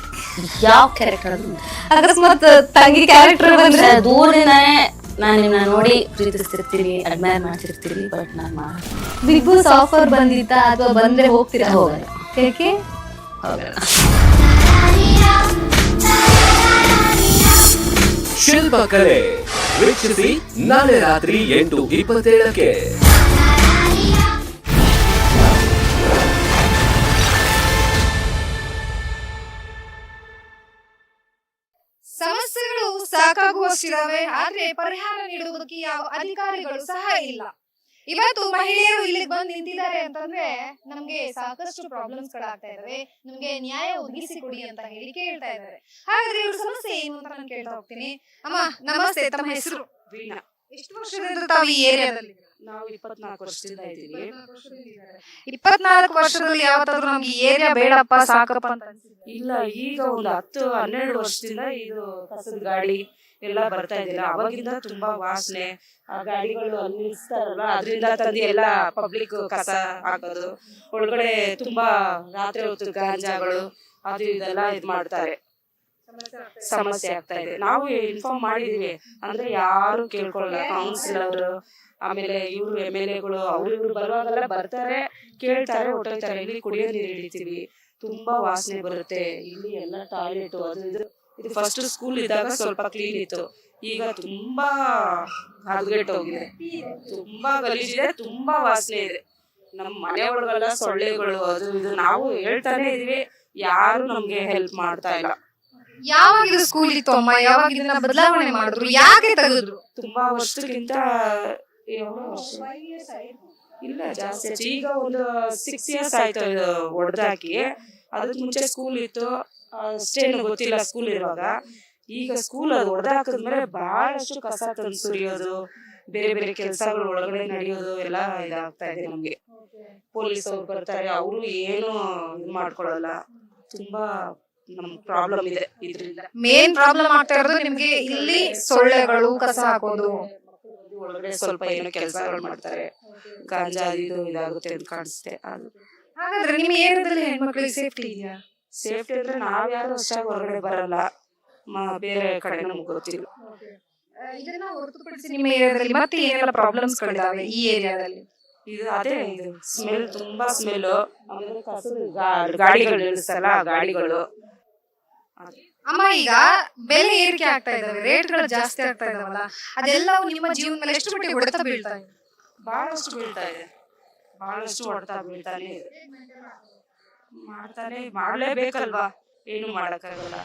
ಯಾವ ಕ್ಯಾರೆಕ್ಟರ್ ಅದು ಅಕಸ್ಮಾತ್ ತಂಗಿ ಕ್ಯಾರೆಕ್ಟರ್ ಬಂದ್ರೆ? ದೂರದಿಂದಾನೇ ನಾನು ನಿಮ್ಮನ್ನ ನೋಡಿ ಪ್ರೀತಿಸ್ತಿರ್ತೀನಿ ಅಡ್ಮೈರ್ ಮಾಡ್ತಿರ್ತೀನಿ ಬಟ್ ನಾನು ಬಿಗ್ ಬಾಸ್ ಆಫರ್ ಬಂದಿತ್ತಾ ಅಥವಾ ಬಂದ್ರೆ ಹೋಗ್ತೀರಾ? ಹೋಗಲ್ಲ. ಯಾಕೆ ಹೋಗಲ್ಲ. ಶಿಲ್ಪಕಲೆ ವೀಕ್ಷಿಸಿ ನಾಳೆ ರಾತ್ರಿ ಎಂಟು ಇಪ್ಪತ್ತೇಳಕ್ಕೆ. ಸಮಸ್ಯೆಗಳು ಸಾಕಾಗುವಷ್ಟಿದಾವೆ ಆದ್ರೆ ಪರಿಹಾರ ನೀಡುವುದಕ್ಕೆ ಯಾವ ಅಧಿಕಾರಿಗಳು ಸಹ ಇಲ್ಲ. ಇವತ್ತು ಮಹಿಳೆಯರು ಇಲ್ಲಿಗೆ ಬಂದು ನಿಂತಿದ್ದಾರೆ ಅಂತಂದ್ರೆ ನಮ್ಗೆ ಸಾಕಷ್ಟು ಪ್ರಾಬ್ಲಮ್ಸ್ ಗಳಾಗ್ತಾ ಇದಾವೆ. ನಮ್ಗೆ ನ್ಯಾಯ ಒದಗಿಸಿ ಕೊಡಿ ಅಂತ ಹೇಳಿ ಕೇಳ್ತಾ ಇದ್ದಾರೆ. ಹಾಗಾದ್ರೆ ಇವ್ರ ಸಮಸ್ಯೆ ಏನು ಅಂತ ನಾನು ಕೇಳ್ತಾ ಹೋಗ್ತೀನಿ. ಅಮ್ಮ ನಮಸ್ತೆ ತಮ್ಮ ಹೆಸರು. ವೀಣಾ. ಎಷ್ಟು ವರ್ಷದಿಂದ ತಾವು ಈ ಏರಿಯಾದಲ್ಲಿ ನಾವು ಇಪ್ಪತ್ನಾಲ್ಕು ವರ್ಷದಿಂದ ಇದ್ದೀವಿ. ಇಪ್ಪತ್ನಾಲ್ಕು ವರ್ಷದಲ್ಲಿ ಯಾವತ್ತಾದ್ರೂ ನಮ್ಗೆ ಏರಿಯಾ ಬೇಡಪ್ಪ ಸಾಕಪ್ಪ ಅಂತ ಅನ್ಸಿದ್ಯಾ? ಇಲ್ಲ ಈಗ ಒಂದು ಹತ್ತು ಹನ್ನೆರಡು ವರ್ಷದಿಂದ ಇದು ಕಸದ ಗಾಡಿ ಎಲ್ಲ ಬರ್ತಾ ಇದಿಲ್ಲ ಅವಾಗಿಂದ ತುಂಬಾ ವಾಸನೆ ಗಾಡಿಗಳು ಅಲ್ಲಿ ನಿಲ್ಸ್ತಾರಲ್ಲ ಅದರಿಂದ ತಂದು ಎಲ್ಲ ಪಬ್ಲಿಕ್ ಕಸ ಹಾಕೋದು. ಒಳಗಡೆ ತುಂಬಾ ರಾತ್ರಿ ಹೊತ್ತು ಗಾಂಜಾಗಳು, ಅದು ಇದೆಲ್ಲ ಇದ್ ಮಾಡ್ತಾರೆ. ಸಮಸ್ಯೆ ಆಗ್ತಾ ಇದೆ. ನಾವು ಇನ್ಫಾರ್ಮ್ ಮಾಡಿದೀವಿ. ಅಂದ್ರೆ ಯಾರು ಕೇಳ್ಕೊಳ್ಳಲ್ಲ. ಕೌನ್ಸಿಲರ್ ಆಮೇಲೆ ಇವ್ರು ಎಂ ಎಲ್ ಎಗಳು ಅವ್ರು ಇವ್ರು ಬರುವಾಗೆಲ್ಲ ಬರ್ತಾರೆ, ಕೇಳ್ತಾರೆ ಹೊಟ್ಟೋಗ್ತಾರೆ ಇಲ್ಲಿ ಕುಡಿಯೋ ನೀರು ಹಿಡಿತೀವಿ ತುಂಬಾ ವಾಸನೆ ಬರುತ್ತೆ. ಇಲ್ಲಿ ಎಲ್ಲ ಟಾಯ್ಲೆಟ್ ಅದು ಇದು. ಇದು ಫಸ್ಟ್ ಸ್ಕೂಲ್ ಇದ್ದಾಗ ಸ್ವಲ್ಪ ಕ್ಲೀನ್ ಇತ್ತು. ಈಗ ತುಂಬಾ ಹದಗೆಟ್ಟು ಹೋಗಿದೆ. ತುಂಬಾ ಗಲೀಜಿದೆ ತುಂಬಾ ವಾಸನೆ ಇದೆ. ನಮ್ಮ ಮನೆ ಒಳಗೆಲ್ಲ ಸೊಳ್ಳೆಗಳು ಅದು ಇದು ನಾವು ಹೇಳ್ತಾನೆ ಇದೀವಿ ಯಾರು ನಮ್ಗೆ ಹೆಲ್ಪ್ ಮಾಡ್ತಾ ಇಲ್ಲ. ಯಾವಾಗ ಇದು ಸ್ಕೂಲ್ ಇತ್ತು ಅಮ್ಮ? ಯಾವಾಗ ಇದನ್ನ ಬದಲಾವಣೆ ಮಾಡಿದ್ರು? ಯಾಕೆ ತೆಗೆದ್ರು? ತುಂಬಾ ವರ್ಷಕ್ಕಿಂತ? ಇಲ್ಲ ಜಾಸ್ತಿ ಈಗ ಒಂದು ಸಿಕ್ಸ್ ಇಯರ್ಸ್ ಆಯ್ತು ಇದು ಹೊಡೆದಾಕಿ ಅದಕ್ಕೆ ಮುಂಚೆ ಸ್ಕೂಲ್ ಇತ್ತು. ಅಷ್ಟೇನು ಗೊತ್ತಿಲ್ಲ ಸ್ಕೂಲ್ ಇರುವಾಗ. ಈಗ ಸ್ಕೂಲ್ ಅದು ಹೊಡೆದಾಕಿದ್ಮೇಲೆ ಬಹಳಷ್ಟು ಕಸ ತಂದು ಸುರಿಯೋದು ಬೇರೆ ಬೇರೆ ಕೆಲಸಗಳು ಒಳಗಡೆ ನಡೆಯೋದು ಎಲ್ಲ ಇದಾಗ್ತಾ ಇದೆ ನಮ್ಗೆ. ಪೊಲೀಸ್ ಅವ್ರು ಬರ್ತಾರೆ ಅವರು ಏನು ಇದು ಮಾಡ್ಕೊಳಲ್ಲ. ತುಂಬಾ ನಮ್ ಪ್ರಾಬ್ಲಮ್ ಇದೆ ಇದ್ರಿಂದ. ಮೇನ್ ಪ್ರಾಬ್ಲಮ್ ಆಗ್ತಾ ಇರೋದು ನಿಮ್ಗೆ ಇಲ್ಲಿ ಸೊಳ್ಳೆಗಳು ಕಸ ಹಾಕೋದು. ಒಳಗಡೆ ಸ್ವಲ್ಪ ಏನೋ ಕೆಲಸಗಳು ಮಾಡ್ತಾರೆ. ಗಾಂಜಾ ಇದು ಇದಾಗುತ್ತೆ ಅಂತ ಕಾಣಿಸುತ್ತೆ. ಅದು. ಹಾಗಾದ್ರೆ ನಿಮ್ಮ ಏರಿಯಾದಲ್ಲಿ ಹೆಣ್ಮಕ್ಳಿಗೆ ಸೇಫ್ಟಿ ಇದೆಯಾ? ಸೇಫ್ಟಿ ಅಂದ್ರೆ ನಾವ್ ಯಾರು ಅಷ್ಟಾಗಿ ಹೊರಗಡೆ ಬರಲ್ಲ. ಮ- ಬೇರೆ ಕಡೆ ನಮ್ಗೆ ಗೊತ್ತಿಲ್ಲ. ಇದನ್ನ ಹೊರತುಪಡಿಸಿ ನಿಮ್ಮ ಏರಿಯಾದಲ್ಲಿ ಮತ್ತೆ ಏನೆಲ್ಲ ಪ್ರಾಬ್ಲಮ್ಸ್ ಗಳಿದಾವೆ ಈ ಏರಿಯಾದಲ್ಲಿ? ಇದು ಅದೇ ಇದು ಸ್ಮೆಲ್ ತುಂಬಾ ಸ್ಮೆಲ್ ಆಮೇಲೆ ಕಸದ ಗಾ- ಗಾಡಿಗಳು ನಿಲ್ಲಿಸ್ತಲ್ಲ ಆ ಗಾಡಿಗಳು. ಅಮ್ಮ ಈಗ ಬೆಲೆ ಏರಿಕೆ ಆಗ್ತಾ ಇದಾವೆ ರೇಟ್ಗಳು ಜಾಸ್ತಿ ಆಗ್ತಾ ಇದಾವಲ್ಲ ಅದೆಲ್ಲವೂ ನಿಮ್ಮ ಜೀವನ ಮೇಲೆ ಎಷ್ಟು ಮಟ್ಟಿಗೆ ಹೊಡೆತ ಬೀಳ್ತಾ ಇದೆ? ಬಹಳಷ್ಟು ಬೀಳ್ತಾ ಇದೆ. ಬಹಳಷ್ಟು ಹೊಡ್ತಾ ಬೀಳ್ತಾನೆ ಇದೆ. ಮಾಡ್ತಾನೆ ಮಾಡ್ಲೇಬೇಕಲ್ವಾ? ಏನು ಮಾಡಕ್ಕಾಗಲ್ಲ.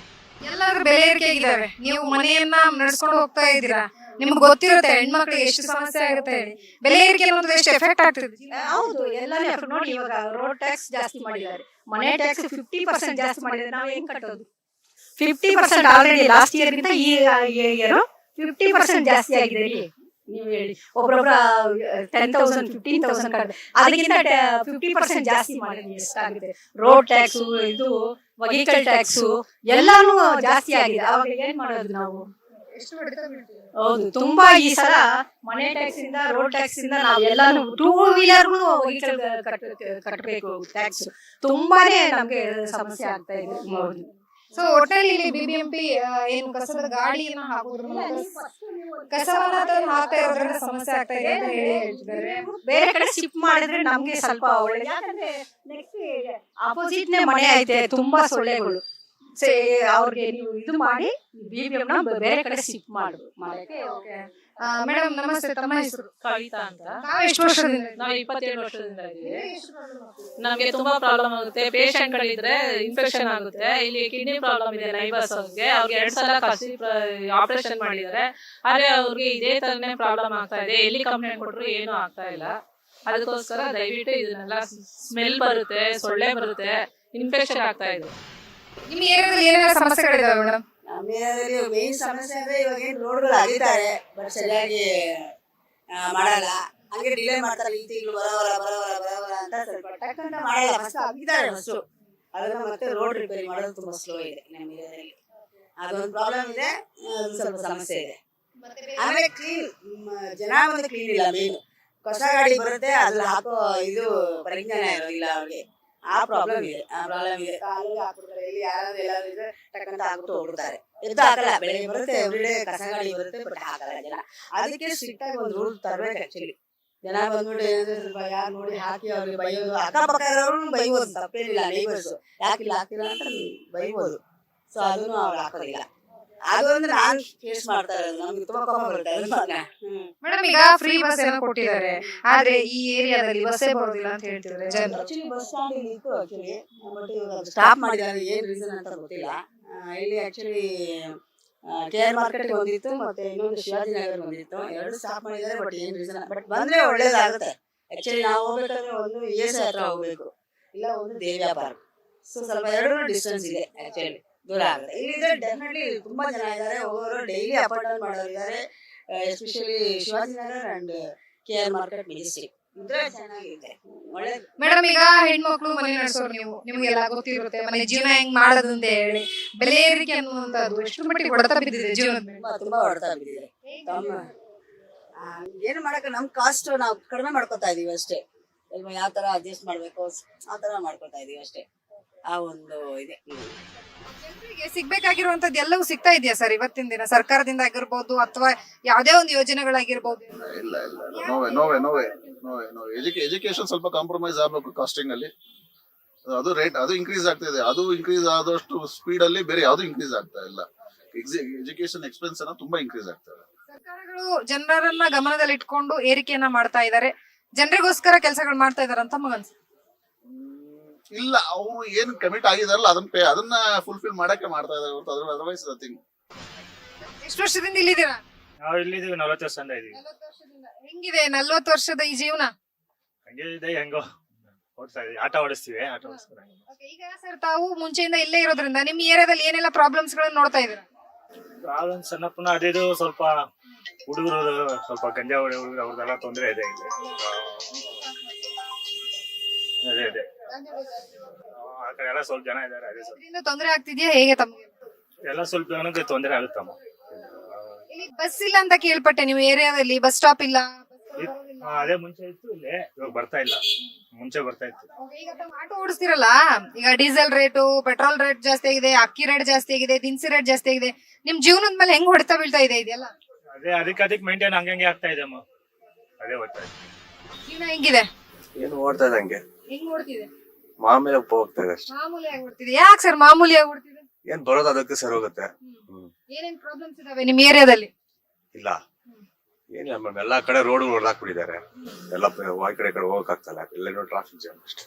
ಎಲ್ಲಾದ್ರೂ ಬೆಲೆ ಏರಿಕೆ ಆಗಿದಾವೆ ನೀವು ಮನೆಯನ್ನ ನಡ್ಸ್ಕೊಂಡು ಹೋಗ್ತಾ ಇದ್ದೀರಾ? ನಿಮ್ಗೆ ಗೊತ್ತಿರುತ್ತೆ ಹೆಣ್ಮಕ್ಳಿಗೆ ಎಷ್ಟು ಸಮಸ್ಯೆ ಆಗುತ್ತೆ ಹೇಳಿ. ಬೆಲೆ ಏರಿಕೆ ಅನ್ನೋದು ಎಷ್ಟು ಎಫೆಕ್ಟ್ ಆಗ್ತಿದೆ? ಹೌದು ಎಲ್ಲಾನು ಅಪ್ಪ ನೋಡಿ ಇವಾಗ ರೋಡ್ ಟ್ಯಾಕ್ಸ್ ಜಾಸ್ತಿ ಮಾಡಿದ್ದಾರೆ. ಮನೆ ಟ್ಯಾಕ್ಸ್ ಫಿಫ್ಟಿ ಪರ್ಸೆಂಟ್ ಜಾಸ್ತಿ ಮಾಡಿದ್ದಾರೆ. ನಾವು ಹೆಂಗ್ ಕಟ್ಟೋದು? Fifty percent already last year ಗಿಂತ ಈ ಇಯರ್ ಫಿಫ್ಟಿ ಪರ್ಸೆಂಟ್ ಜಾಸ್ತಿ ಆಗಿದೆ ರೀ ನೀವು ಹೇಳಿ. ಒಬ್ಬೊಬ್ಬರ ಟೆನ್ ತೌಸಂಡ್ ಫಿಫ್ಟೀನ್ ತೌಸಂಡ್ ಕಡಿಮೆ ಅದಕ್ಕಿಂತ ಫಿಫ್ಟಿ ಪರ್ಸೆಂಟ್ ಜಾಸ್ತಿ ಮಾಡಿದ್ವಿ ಎಷ್ಟಾಗಿದೆ ರೋಡ್ ಟ್ಯಾಕ್ಸ್ ಇದು ವೆಹಿಕಲ್ ಟ್ಯಾಕ್ಸ್ ಎಲ್ಲಾನು ಜಾಸ್ತಿ ಆಗಿದೆ. ಅವಾಗ ಏನ್ ಮಾಡೋದು ನಾವು? ಹೌದು ತುಂಬಾ ಈ ಸಲ ಮನೆ ಟ್ಯಾಕ್ಸ್ ಇಂದ ರೋಡ್ ಟ್ಯಾಕ್ಸ್ ಇಂದ ನಾವು ಎಲ್ಲಾನು ಟೂ ವೀಲರ್ ವೆಹಿಕಲ್ ಕಟ್ಟಬೇಕು ಟ್ಯಾಕ್ಸ್ ತುಂಬಾನೇ ನಮ್ಗೆ ಸಮಸ್ಯೆ ಆಗ್ತಾ ಇದೆ. ಸೊ ಒಟ್ಟಲ್ಲಿ ಇಲ್ಲಿ ಬಿಬಿಎಂಪಿ ಏನು ಕಸದ ಗಾಡಿಯನ್ನ ಹಾಕೋದ್ರ ಕಸವನ್ನ ತಂದು ಹಾಕ್ತಾ ಇರೋದ್ರಿಂದ ಸಮಸ್ಯೆ ಆಗ್ತಾ ಇದೆ ಅಂತ ಹೇಳಿ ಹೇಳ್ತಿದ್ದಾರೆ. ಬೇರೆ ಕಡೆ ಶಿಫ್ಟ್ ಮಾಡಿದ್ರೆ ನಮ್ಗೆ ಸ್ವಲ್ಪ ಒಳ್ಳೆ ಯಾಕಂದ್ರೆ ಅಪೋಸಿಟ್ ನೇ ಮನೆ ಐತೆ ತುಂಬಾ ಸೊಳ್ಳೆಗಳು. ಸೇ ಅವ್ರಿಗೆ ನೀವು ಇದು ಮಾಡಿ ಬಿ ಬಿ ಬೇರೆ ಕಡೆ ಶಿಫ್ಟ್ ಮಾಡು. ಮಾಡಕ್ಕೆ ಮೇಡಮ್ ನಮಸ್ತೆ ತಮ್ಮ ಹೆಸರು? ಕವಿತಾ ಅಂತ. ತಾವು ಎಷ್ಟು ವರ್ಷದಿಂದ ನಾವು ಇಪ್ಪತ್ತೇಳು ವರ್ಷದಿಂದ ಇದ್ದೀವಿ. ನಮಗೆ ತುಂಬಾ ಪ್ರಾಬ್ಲಮ್ ಆಗುತ್ತೆ. ಪೇಷಂಟ್ ಗಳಿದ್ರೆ ಇನ್ಫೆಕ್ಷನ್ ಆಗುತ್ತೆ. ಇಲ್ಲಿ ಕಿಡ್ನಿ ಪ್ರಾಬ್ಲಮ್ ಇದೆ ನೈಬರ್ಸ್ ಅವ್ರಿಗೆ. ಅವ್ರಿಗೆ ಎರಡ್ ಸಲ ಕಸಿ ಆಪರೇಷನ್ ಮಾಡಿದ್ದಾರೆ. ಆದ್ರೆ ಅವ್ರಿಗೆ ಇದೇ ತರನೇ ಪ್ರಾಬ್ಲಮ್ ಆಗ್ತಾ ಇದೆ. ಎಲ್ಲಿ ಕಂಪ್ಲೇಂಟ್ ಕೊಟ್ರು ಏನು ಆಗ್ತಾ ಇಲ್ಲ. ಅದಕ್ಕೋಸ್ಕರ ದಯವಿಟ್ಟು ಇದನ್ನೆಲ್ಲ ಸ್ಮೆಲ್ ಬರುತ್ತೆ ಸೊಳ್ಳೆ ಬರುತ್ತೆ. ಇನ್ಫೆಕ್ಷನ್ ಆಗ್ತಾ ಇದೆ. ನಿಮ್ಮ ಏರಿಯಾದಲ್ಲಿ ಏನೆಲ್ಲ ಸಮಸ್ಯೆಗಳಿದಾವೆ ಮೇಡಮ್? ಏರಿಯಾದಲ್ಲಿ ಮೇನ್ ಸಮಸ್ಯೆ ಅಂದ್ರೆ ಇವಾಗ ಏನ್ ರೋಡ್ಗಳು ಆಗಿದ್ದಾರೆ ಬಟ್ ಸರಿಯಾಗಿ ಮಾಡಲ್ಲ. ಹಂಗೆ ಡಿಲೇ ಮಾಡ್ತಾರೆ, ಈ ತಿಂಗಳು ಬರೋವರ ಬರೋವರ ಬರೋವರ ಅಂತ ಸ್ವಲ್ಪ ಟಕ್ ಅಂತ ಮಾಡಲ್ಲ. ಫಸ್ಟ್ ಆಗಿದ್ದಾರೆ ಫಸ್ಟು ಅದನ್ನ ಮತ್ತೆ ರೋಡ್ ರಿಪೇರಿ ಮಾಡೋದು ತುಂಬಾ ಸ್ಲೋ ಇದೆ ನಮ್ಮ ಏರಿಯಾದಲ್ಲಿ ಅದೊಂದು ಪ್ರಾಬ್ಲಮ್ ಇದೆ ಸ್ವಲ್ಪ ಸಮಸ್ಯೆ ಇದೆ. ಆಮೇಲೆ ಕ್ಲೀನ್ ಜನ ಒಂದು ಕ್ಲೀನ್ ಇಲ್ಲ ಮೇನ್ ಕಸ ಗಾಡಿ ಬರುತ್ತೆ, ಅದ್ರಲ್ಲಿ ಹಾಕೋ ಇದು ಪರಿಜ್ಞಾನ ಇರೋದಿಲ್ಲ ಅವ್ರಿಗೆ. ಆ ಪ್ರಾಬ್ಲಮ್ ಇದೆ ಆ ಪ್ರಾಬ್ಲಮ್ ಇದೆ ಕಾಲಿಗೆ ಹಾಕ್ಬಿಡ್ತಾರೆ. ಇಲ್ಲಿ ಯಾರಾದ್ರೂ ಎಲ್ಲಾದ್ರೂ ಇದ್ರೆ ಟಕ್ಕಂತ ಹಾಕ್ಬಿಟ್ಟು ಹೋಗ್ಬಿಡ್ತಾರೆ. ಎದ್ದು ಹಾಕಲ್ಲ ಬೆಳಿಗ್ಗೆ ಬರುತ್ತೆ ಎವ್ರಿಡೇ ಕಸ ಗಾಡಿ ಬರುತ್ತೆ ಬಟ್ ಹಾಕಲ್ಲ ಜನ. ಅದಕ್ಕೆ ಸ್ಟ್ರಿಕ್ಟ್ ಆಗಿ ಒಂದು ರೂಲ್ ತರಬೇಕು ಆಕ್ಚುಲಿ ಜನ ಬಂದ್ಬಿಟ್ಟು ಏನಂದ್ರೆ ಸ್ವಲ್ಪ ಯಾರು ನೋಡಿ ಹಾಕಿ ಅವ್ರಿಗೆ ಬೈಯೋದು ಅಕ್ಕಪಕ್ಕ ಇರೋರು ಬೈಬೋದು ತಪ್ಪೇನಿಲ್ಲ ನೈಬರ್ಸ್ ಯಾಕಿಲ್ಲ ಹಾಕಿಲ್ಲ ಅಂತ ಬೈಬೋದು. ಸೊ ಅದನ್ನು ಅವ್ರು ಹಾಕೋದಿಲ್ಲ. ಅದು ಅಂದ್ರೆ ನಾನು ಫೇಸ್ ಮಾಡ್ತಾ ಇರೋದು. ನಮ್ಗೆ ತುಂಬಾ ಕೋಪ ಬರುತ್ತೆ ಅದನ್ನ ಮೇಡಮ್ ಈಗ ಫ್ರೀ ಬಸ್ ಏನೋ ಕೊಟ್ಟಿದ್ದಾರೆ. ಆದ್ರೆ ಈ ಏರಿಯಾದಲ್ಲಿ ಬಸ್ಸೇ ಬರೋದಿಲ್ಲ ಅಂತ ಹೇಳ್ತಿದ್ದಾರೆ ಜನರು. ಆಕ್ಚುಲಿ ಬಸ್ ಸ್ಟ್ಯಾಂಡ್ ಇಲ್ಲಿ ಇತ್ತು ಆಕ್ಚುಲಿ ಬಟ್ ಇವಾಗ ಸ್ಟಾಪ್ ಮಾಡಿದ್ದಾರೆ. ಏನ್ ರೀಸನ್ ಅಂತ ಗೊತ್ತಿಲ್ಲ. ಆ, ಇಲ್ಲಿ ಆಕ್ಚುಲಿ ಕೆ ಆರ್ ಮಾರ್ಕೆಟ್ ಒಂದಿತ್ತು ಮತ್ತೆ ಇನ್ನೊಂದು ಶಿವಾಜಿನಗರ್ ಒಂದಿತ್ತು ಎರಡು ಸ್ಟಾಪ್ ಮಾಡಿದ್ದಾರೆ ಬಟ್ ಏನ್ ರೀಸನ್ ಬಟ್ ಬಂದ್ರೆ ಒಳ್ಳೇದಾಗುತ್ತೆ. ಆಕ್ಚುಲಿ ನಾವು ಹೋಗ್ಬೇಕಾದ್ರೆ ಒಂದು ಎಸ್ ಹತ್ರ ಹೋಗ್ಬೇಕು. ಇಲ್ಲ ಒಂದು ದೇವ್ಯಾ ಪಾರ್ಕ್ ಸೊ ಸ್ವಲ್ಪ ಎರಡು ಡಿಸ್ಟೆನ್ಸ್ ಇದೆ ಆಕ್ಚುಲಿ ದೂರ ಆಗುತ್ತೆ. ಇಲ್ಲಿದ್ರೆ ಡೆಫಿನೆಟ್ಲಿ ತುಂಬಾ ಜನ ಇದ್ದಾರೆ. ಹೋಗೋರು ಡೈಲಿ ಅಪ್ ಅಂಡ್ ಡೌನ್ ಮಾಡೋರು ಇದ್ದಾರೆ especially Shivajinagar and K R market Majestic ಇದ್ರೆ ಚೆನ್ನಾಗಿದೆ. ಒಳ್ಳೆ ಮೇಡಮ್ ಈಗ ಹೆಣ್ಮಕ್ಳು ಮನೆ ನಡೆಸೋರು ನೀವು. ನಿಮ್ಗೆಲ್ಲ ಗೊತ್ತಿರುತ್ತೆ ಮನೆ ಜೀವನ ಹೆಂಗ್ ಮಾಡೋದು ಅಂತ ಹೇಳಿ. ಬೆಲೆ ಏರಿಕೆ ಅನ್ನುವಂಥದ್ದು ಎಷ್ಟು ಮಟ್ಟಿಗೆ ಹೊಡೆತ ಬಿದ್ದಿದೆ ಜೀವನದ ಮೇಲೆ? ತುಂಬಾ ತುಂಬಾ ಹೊಡೆತ ಬಿದ್ದಿದೆ. ತಮ್ಮ ಆ, ಏನು ಮಾಡಕ್ಕೆ ನಮ್ ಕಾಸ್ಟ್ ನಾವು ಕಡಿಮೆ ಮಾಡ್ಕೊತಾ ಇದೀವಿ ಅಷ್ಟೇ. ಯಾವ ತರ ಅಡ್ಜಸ್ಟ್ ಮಾಡ್ಬೇಕು ಆ ತರ ಮಾಡ್ಕೊತಾ ಇದೀವಿ ಅಷ್ಟೇ. ಆ ಒಂದು ಇದೆ. ಹ್ಮ್. ಜನರಿಗೆ ಸಿಗ್ಬೇಕಾಗಿರುವಂತದ್ದು ಎಲ್ಲವೂ ಸಿಗ್ತಾ ಇದೆಯಾ ಸರ್ ಇವತ್ತಿನ ದಿನ? ಸರ್ಕಾರದಿಂದ ಆಗಿರ್ಬೋದು ಅಥವಾ ಯಾವ್ದೇ ಒಂದು ಯೋಜನೆಗಳಾಗಿರ್ಬೋದು? ಇಲ್ಲ ಇಲ್ಲ. ನೋವೆ ನೋವೆ ನೋವೆ ನೋವೆ ನೋವೆ. ಎಜುಕೇ ಎಜುಕೇಶನ್ ಸ್ವಲ್ಪ ಕಾಂಪ್ರಮೈಸ್ ಆಗ್ಬೇಕು ಕಾಸ್ಟಿಂಗ್ ಅಲ್ಲಿ. ಅದು ರೇಟ್ ಅದು ಇನ್ಕ್ರೀಸ್ ಆಗ್ತಾ ಇದೆ. ಅದು ಇನ್ಕ್ರೀಸ್ ಆದಷ್ಟು ಸ್ಪೀಡ್ ಅಲ್ಲಿ ಬೇರೆ ಯಾವ್ದು ಇನ್ಕ್ರೀಸ್ ಆಗ್ತಾ ಇಲ್ಲ. ಎಜುಕೇಶನ್ ಎಕ್ಸ್ಪೆನ್ಸ್ ಅನ್ನ ತುಂಬಾ ಇನ್ಕ್ರೀಸ್ ಆಗ್ತಾ ಇದೆ. ಸರ್ಕಾರಗಳು ಜನರನ್ನ ಗಮನದಲ್ಲಿ ಇಟ್ಕೊಂಡು ಏರಿಕೆಯನ್ನ ಮಾಡ್ತಾ ಇದ್ದಾರೆ. ಜನರಿಗೋಸ್ಕರ ಕೆಲಸಗಳು ಮಾಡ್ತಾ ಇದಾರೆ ಅಂತ ಮಗನ್ಸ್ ಇಲ್ಲ ಅವರು ಏನ್ ಕಮಿಟ್ ಆಗಿದಾರಲ್ಲ ಅದನ್ನ ಪೇ ಅದನ್ನ ಫುಲ್ಫಿಲ್ ಮಾಡಕ್ಕೆ ಮಾಡ್ತಾ ಇದಾರೆ ಹೊರತು ಅದ್ರ ಅದರ್ವೈಸ್ ನಥಿಂಗ್ ಎಷ್ಟು ವರ್ಷದಿಂದ ಇಲ್ಲಿದ್ದೀರಾ? ನಾವು ಇಲ್ಲಿದ್ದೀವಿ ನಲವತ್ತು ವರ್ಷದಿಂದ ಇದೀವಿ ಹೆಂಗಿದೆ ನಲ್ವತ್ತು ವರ್ಷದ ಈ ಜೀವನ? ಹಂಗೆ ಇದೆ ಹೆಂಗೋ ಓಡಿಸ್ತಾ ಇದೀವಿ ಆಟ ಓಡಿಸ್ತೀವಿ ಆಟ ಓಡಿಸ್ತಾರೆ Okay, ಈಗ ಸರ್ ತಾವು ಮುಂಚೆಯಿಂದ ಇಲ್ಲೇ ಇರೋದ್ರಿಂದ ನಿಮ್ಮ ಏರಿಯಾದಲ್ಲಿ ಏನೆಲ್ಲ ಪ್ರಾಬ್ಲಮ್ಸ್ ಗಳನ್ನ ನೋಡ್ತಾ ಇದ್ದೀರಾ? ಪ್ರಾಬ್ಲಮ್ ಸಣ್ಣ ಪುಣ್ಣ ಅದಿದು ಸ್ವಲ್ಪ ಹುಡುಗರು ಸ್ವಲ್ಪ ಗಂಜಾ ಹೊಡೆ ಹುಡುಗರು ಅವ್ರದ್ದೆಲ್ಲ ತೊಂದರೆ ಇದೆ ಇಲ್ಲಿ. ಅದೇ ಅದೇ. ಆ ಕಡೆ ಎಲ್ಲ ಸ್ವಲ್ಪ ಜನ ಇದ್ದಾರೆ ಅದೇ ಸ್ವಲ್ಪ. ಇದರಿಂದ ತೊಂದರೆ ಆಗ್ತಿದ್ಯಾ? ಹೇಗೆ ತಮಗೆ ಎಲ್ಲ ಸ್ವಲ್ಪ ಜನಕ್ಕೆ ತೊಂದರೆ ಆಗುತ್ತಮ್ಮ ಇಲ್ಲಿ ಬಸ್ ಇಲ್ಲ ಅಂತ ಕೇಳ್ಪಟ್ಟೆ ನೀವು ಏರಿಯಾದಲ್ಲಿ ಬಸ್ ಸ್ಟಾಪ್ ಇಲ್ಲ? ಆ, ಅದೇ ಮುಂಚೆ ಇತ್ತು ಇಲ್ಲಿ ಇವಾಗ ಬರ್ತಾ ಇಲ್ಲ. ಮುಂಚೆ ಬರ್ತಾ ಇತ್ತು. ಈಗ ತಾವು ಆಟೋ ಓಡಿಸ್ತಿರಲ್ಲ? ಈಗ ಡೀಸೆಲ್ ರೇಟು ಪೆಟ್ರೋಲ್ ರೇಟ್ ಜಾಸ್ತಿ ಆಗಿದೆ ಅಕ್ಕಿ ರೇಟ್ ಜಾಸ್ತಿ ಆಗಿದೆ ದಿನಸಿ ರೇಟ್ ಜಾಸ್ತಿ ಆಗಿದೆ. ನಿಮ್ ಜೀವನದ ಮೇಲೆ ಹೆಂಗ್ ಹೊಡೆತ ಬೀಳ್ತಾ ಇದೆ ಇದೆಲ್ಲ ಅದೇ ಅದಕ್ಕೆ ಅದಕ್ಕೆ ಮೇಂಟೈನ್ ಹಂಗಂಗೆ ಆಗ್ತಾ ಇದೆ ಅಮ್ಮ ಅದೇ ಗೊತ್ತಾಯ್ತು ಜೀವನ ಹೆಂಗಿದೆ? ಏನು ಓಡ್ತಾ ಇದ್ದಂಗೆ ಹೆಂಗ್ ಓಡ್ತಿದೆ? ಮಾಮೂಲಿ ಹೋಗ್ತಾ ಇದೆ ಅಷ್ಟೇ. ಮಾಮೂಲಿ ಆಗ್ಬಿಡ್ತಿದೆ ಯಾಕೆ ಸರ್ ಮಾಮೂಲಿ ಆಗ್ಬಿಡ್ತಿದೆ ಏನ್ ಬರೋದು ಅದಕ್ಕೆ ಸರಿ ಹೋಗುತ್ತೆ. ಹ್ಮ್. ಏನೇನ್ ಪ್ರಾಬ್ಲಮ್ಸ್ ಇದಾವೆ ನಿಮ್ ಏರಿಯಾದಲ್ಲಿ ಇಲ್ಲ. ಏನಿಲ್ಲ ಮೇಡಮ್ ಎಲ್ಲಾ ಕಡೆ ರೋಡ್ ಹೊಡೆದಾಕ್ಬಿಟ್ಟಿದ್ದಾರೆ ಎಲ್ಲ ವಾಯ್ ಆ ಕಡೆ ಈ ಕಡೆ ಹೋಗಕ್ ಆಗ್ತಲ್ಲ ಎಲ್ಲೆಲ್ಲೋ ಟ್ರಾಫಿಕ್ ಜಾಮ್ ಅಷ್ಟೇ.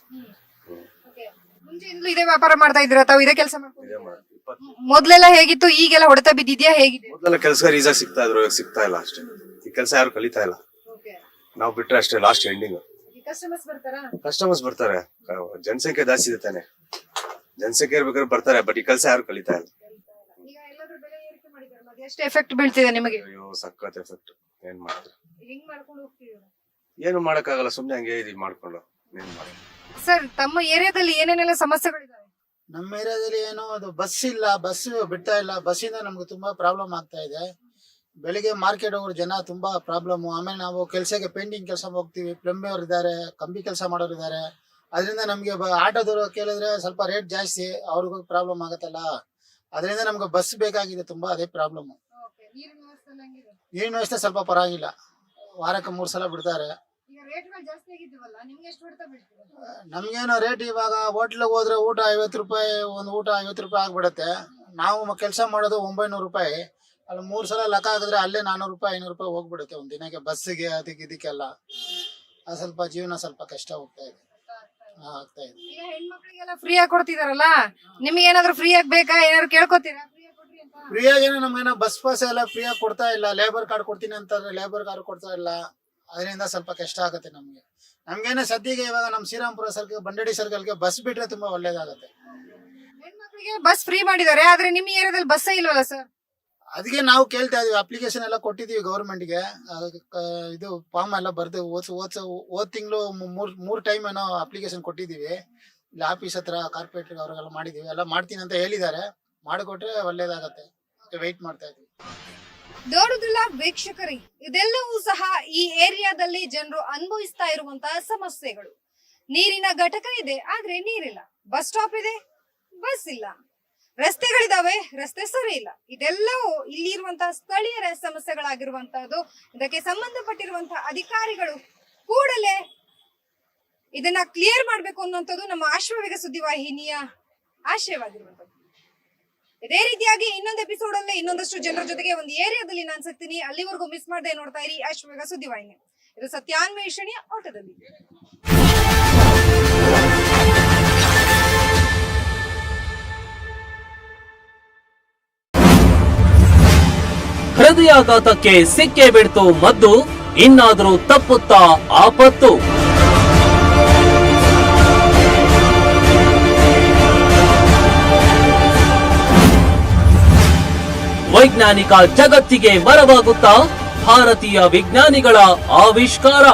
ಮುಂಚೆಯಿಂದಲೂ ಇದೇ ವ್ಯಾಪಾರ ಮಾಡ್ತಾ ಇದ್ದೀರಾ? ತಾವು ಇದೇ ಕೆಲಸ ಇದೇ ಮೊದ್ಲೆಲ್ಲ ಹೇಗಿತ್ತು? ಈಗೆಲ್ಲ ಹೊಡೆತ ಬಿದ್ದಿದ್ಯಾ? ಹೇಗಿದೆ? ಮೊದಲೆಲ್ಲ ಕೆಲಸ ಈಸಾಗಿ ಸಿಗ್ತಾ ಇದ್ರು ಇವಾಗ ಸಿಗ್ತಾ ಇಲ್ಲ ಅಷ್ಟೇ. ಈ ಕೆಲಸ ಯಾರು ಕಲಿತಾ ಇಲ್ಲ. ನಾವು ಬಿಟ್ರೆ ಅಷ್ಟೇ ಲಾಸ್ಟ್ ಎಂಡಿಂಗ್ ಕಸ್ಟಮರ್ಸ್ ಬರ್ತಾರಾ? ಕಸ್ಟಮರ್ಸ್ ಬರ್ತಾರೆ. ಜನಸಂಖ್ಯೆ ಜಾಸ್ತಿ ಇದೆ ತಾನೆ. ಜನಸಂಖ್ಯೆ ಇರ್ಬೇಕಾದ್ರೆ ಬರ್ತಾರೆ ಬಟ್ ಈ ಕೆಲಸ ಯಾರು ಕಲಿತಾ ಇಲ್ಲ. ಈಗ ಎಲ್ಲಾದ್ರೂ ಬೆಲೆ ಏರಿಕೆ ಮಾಡಿದಾರಲ್ಲ ಅದು ಎಷ್ಟು ಎಫೆಕ್ಟ್ ಬೀಳ್ತಿದೆ ನಿಮಗೆ? ಅಯ್ಯೋ ಸಖತ್ ಎಫೆಕ್ಟ್ ಏನ್ ಮಾಡ್ತಾರೆ? ಹೆಂಗ್ ಮಾಡ್ಕೊಂಡು ಹೋಗ್ತಿದ್ದೀರಾ ಏನು ಮಾಡಕ್ಕಾಗಲ್ಲ ಸುಮ್ನೆ ಹಂಗೆ ಇದು ಮಾಡ್ಕೊಂಡು. ಏನ್ ಮಾಡಿ ಸರ್ ತಮ್ಮ ಏರಿಯಾದಲ್ಲಿ ಏನೇನೆಲ್ಲ ಸಮಸ್ಯೆಗಳಿದಾವೆ? ನಮ್ಮ ಏರಿಯಾದಲ್ಲಿ ಏನು ಅದು ಬಸ್ ಇಲ್ಲ ಬಸ್ ಬಿಡ್ತಾ ಇಲ್ಲ. ಬಸ್ಸಿಂದ ನಮ್ಗೆ ತುಂಬಾ ಪ್ರಾಬ್ಲಮ್ ಆಗ್ತಾ ಇದೆ. ಬೆಳಿಗ್ಗೆ ಮಾರ್ಕೆಟ್ ಹೋಗೋರು ಜನ ತುಂಬಾ ಪ್ರಾಬ್ಲಮ್ ಆಮೇಲೆ ನಾವು ಕೆಲಸಕ್ಕೆ ಪೇಂಟಿಂಗ್ ಕೆಲಸ ಹೋಗ್ತೀವಿ. ಪ್ಲಂಬರ್ ಇದ್ದಾರೆ ಕಂಬಿ ಕೆಲಸ ಮಾಡೋರು ಇದ್ದಾರೆ ಅದರಿಂದ ನಮಗೆ ಆಟೋದವರು ಕೇಳಿದ್ರೆ ಸ್ವಲ್ಪ ರೇಟ್ ಜಾಸ್ತಿ ಅವ್ರಿಗೂ ಪ್ರಾಬ್ಲಮ್ ಆಗತ್ತಲ್ಲ. ಅದರಿಂದ ನಮ್ಗೆ ಬಸ್ ಬೇಕಾಗಿದೆ ತುಂಬಾ ಅದೇ ಪ್ರಾಬ್ಲಮ್ ನೀರಿನ ವ್ಯವಸ್ಥೆ ಸ್ವಲ್ಪ ಪರವಾಗಿಲ್ಲ. ವಾರಕ್ಕೆ ಮೂರ್ ಸಲ ಬಿಡ್ತಾರೆ. ನಮ್ಗೇನು ರೇಟ್ ಇವಾಗ ಹೋಟ್ಲಿಗೆ ಹೋದ್ರೆ ಊಟ ಐವತ್ತು ರೂಪಾಯಿ ಒಂದು ಊಟ ಐವತ್ತು ರೂಪಾಯಿ ಆಗ್ಬಿಡತ್ತೆ. ನಾವು ಕೆಲಸ ಮಾಡೋದು ಒಂಬೈನೂರು ರೂಪಾಯಿ. ಅಲ್ಲಿ ಮೂರ್ ಸಲ ಲೆಕ್ಕ ಹಾಕಿದ್ರೆ ಅಲ್ಲೇ ನಾನೂರು ರೂಪಾಯಿ ಐನೂರು ರೂಪಾಯಿ ಹೋಗ್ಬಿಡುತ್ತೆ ಒಂದ್ ದಿನಕ್ಕೆ ಬಸ್ಸಿಗೆ ಅದಕ್ಕೆ ಇದಕ್ಕೆಲ್ಲ. ಆ ಸ್ವಲ್ಪ ಜೀವನ ಸ್ವಲ್ಪ ಕಷ್ಟ ಹೋಗ್ತಾ ಇದೆ. ಹಾ, ಆಗ್ತಾ ಇದೆ. ಈಗ ಹೆಣ್ಮಕ್ಳಿಗೆಲ್ಲ ಫ್ರೀ ಆಗಿ ಕೊಡ್ತಿದಾರಲ್ಲ? ನಿಮ್ಗೆ ಏನಾದ್ರು ಫ್ರೀ ಆಗಿ ಬೇಕಾ? ಏನಾದ್ರು ಕೇಳ್ಕೊತೀರಾ? ಫ್ರೀಯಾಗೇನೋ ನಮ್ಗೇನ ಬಸ್ ಪಾಸ್ ಎಲ್ಲ ಫ್ರೀಯಾಗಿ ಕೊಡ್ತಾ ಇಲ್ಲ. ಲೇಬರ್ ಕಾರ್ಡ್ ಕೊಡ್ತೀನಿ ಅಂತಂದ್ರೆ ಲೇಬರ್ ಕಾರ್ಡ್ ಕೊಡ್ತಾ ಇಲ್ಲ. ಅದರಿಂದ ಸ್ವಲ್ಪ ಕಷ್ಟ ಆಗುತ್ತೆ ನಮ್ಗೆ. ನಮ್ಗೇನ ಸದ್ಯಗೆ ಇವಾಗ ನಮ್ ಶ್ರೀರಾಮ್ಪುರ ಸರ್ಕಲ್ ಬಂಡಡಿ ಸರ್ಕಲ್ಗೆ ಬಸ್ ಬಿಟ್ರೆ ತುಂಬಾ ಒಳ್ಳೇದಾಗುತ್ತೆ. ಹೆಣ್ಮಕ್ಳಿಗೆ ಬಸ್ ಫ್ರೀ ಮಾಡಿದ್ದಾರೆ ಆದ್ರೆ ನಿಮ್ಮ ಏರಿಯಾದಲ್ಲಿ ಬಸ್ಸೇ ಇಲ್ವಲ್ಲ ಸರ್ ಅದಕ್ಕೆ ನಾವು ಕೇಳ್ತಾ ಇದೀವಿ ಅಪ್ಲಿಕೇಶನ್ ಎಲ್ಲ ಕೊಟ್ಟಿದೀವಿ ಗೌರ್ಮೆಂಟ್ಗೆ ಇದು ಫಾರ್ಮ್ ಎಲ್ಲ ಬರ್ದು ಓದ್ಸ ಓದ್ಸ, ಓದ್ ತಿಂಗಳು ಮೂರ್ ಮೂರ್ ಟೈಮ್ ಏನೋ ಅಪ್ಲಿಕೇಶನ್ ಕೊಟ್ಟಿದೀವಿ ಇಲ್ಲಿ ಆಫೀಸ್ ಹತ್ರ ಕಾರ್ಪೊರೇಟರ್ ಅವ್ರಿಗೆಲ್ಲ ಮಾಡಿದೀವಿ ಎಲ್ಲ ಮಾಡ್ತೀನಿ ಅಂತ ಹೇಳಿದ್ದಾರೆ. ಮಾಡಿಕೊಟ್ರೆ ಒಳ್ಳೇದಾಗತ್ತೆ. ವೆಯ್ಟ್ ಮಾಡ್ತಾ ಇದೀವಿ. ನೋಡುದಿಲ್ಲ ವೀಕ್ಷಕರಿ, ಇದೆಲ್ಲವೂ ಸಹ ಈ ಏರಿಯಾದಲ್ಲಿ ಜನರು ಅನುಭವಿಸ್ತಾ ಇರುವಂತಹ ಸಮಸ್ಯೆಗಳು. ನೀರಿನ ಘಟಕ ಇದೆ, ಆದ್ರೆ ನೀರಿಲ್ಲ. ಬಸ್ ಸ್ಟಾಪ್ ಇದೆ, ಬಸ್ ಇಲ್ಲ. ರಸ್ತೆಗಳಿದಾವೆ, ರಸ್ತೆ ಸರಿ ಇಲ್ಲ. ಇದೆಲ್ಲವೂ ಇಲ್ಲಿರುವಂತಹ ಸ್ಥಳೀಯರ ಸಮಸ್ಯೆಗಳಾಗಿರುವಂತಹದ್ದು. ಇದಕ್ಕೆ ಸಂಬಂಧಪಟ್ಟಿರುವಂತಹ ಅಧಿಕಾರಿಗಳು ಕೂಡಲೇ ಇದನ್ನ ಕ್ಲಿಯರ್ ಮಾಡ್ಬೇಕು ಅನ್ನುವಂಥದ್ದು ನಮ್ಮ ಆಶ್ವವೇಗ ಸುದ್ದಿವಾಹಿನಿಯ ಆಶಯವಾಗಿರುವಂತದ್ದು ಇದೇ ರೀತಿಯಾಗಿ ಇನ್ನೊಂದು ಎಪಿಸೋಡ್ ಅಲ್ಲೇ ಇನ್ನೊಂದಷ್ಟು ಜನರ ಜೊತೆಗೆ ಒಂದು ಏರಿಯಾದಲ್ಲಿ ನಾನು ಸಿಗ್ತೀನಿ. ಅಲ್ಲಿವರೆಗೂ ಮಿಸ್ ಮಾಡದೆ ನೋಡ್ತಾ ಇರಿ ಅಶ್ವವೇಗ ಸುದ್ದಿವಾಹಿನಿ. ಇದು ಸತ್ಯಾನ್ವೇಷಣೆಯ ಆಟದಲ್ಲಿ ಹೃದಯಾಘಾತಕ್ಕೆ ಸಿಕ್ಕೇ ಬಿಡ್ತು ಮದ್ದು, ಇನ್ನಾದರೂ ತಪ್ಪುತ್ತಾ ಆಪತ್ತು. ವೈಜ್ಞಾನಿಕ ಜಗತ್ತಿಗೆ ಮರವಾಗುತ್ತಾ ಭಾರತೀಯ ವಿಜ್ಞಾನಿಗಳ ಆವಿಷ್ಕಾರ.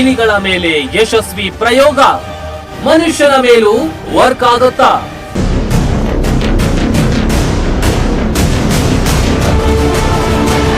ಇಲಿಗಳ ಮೇಲೆ ಯಶಸ್ವಿ ಪ್ರಯೋಗ. ಮನುಷ್ಯನ ಮೇಲೂ ವರ್ಕ್ ಆಗುತ್ತಾ?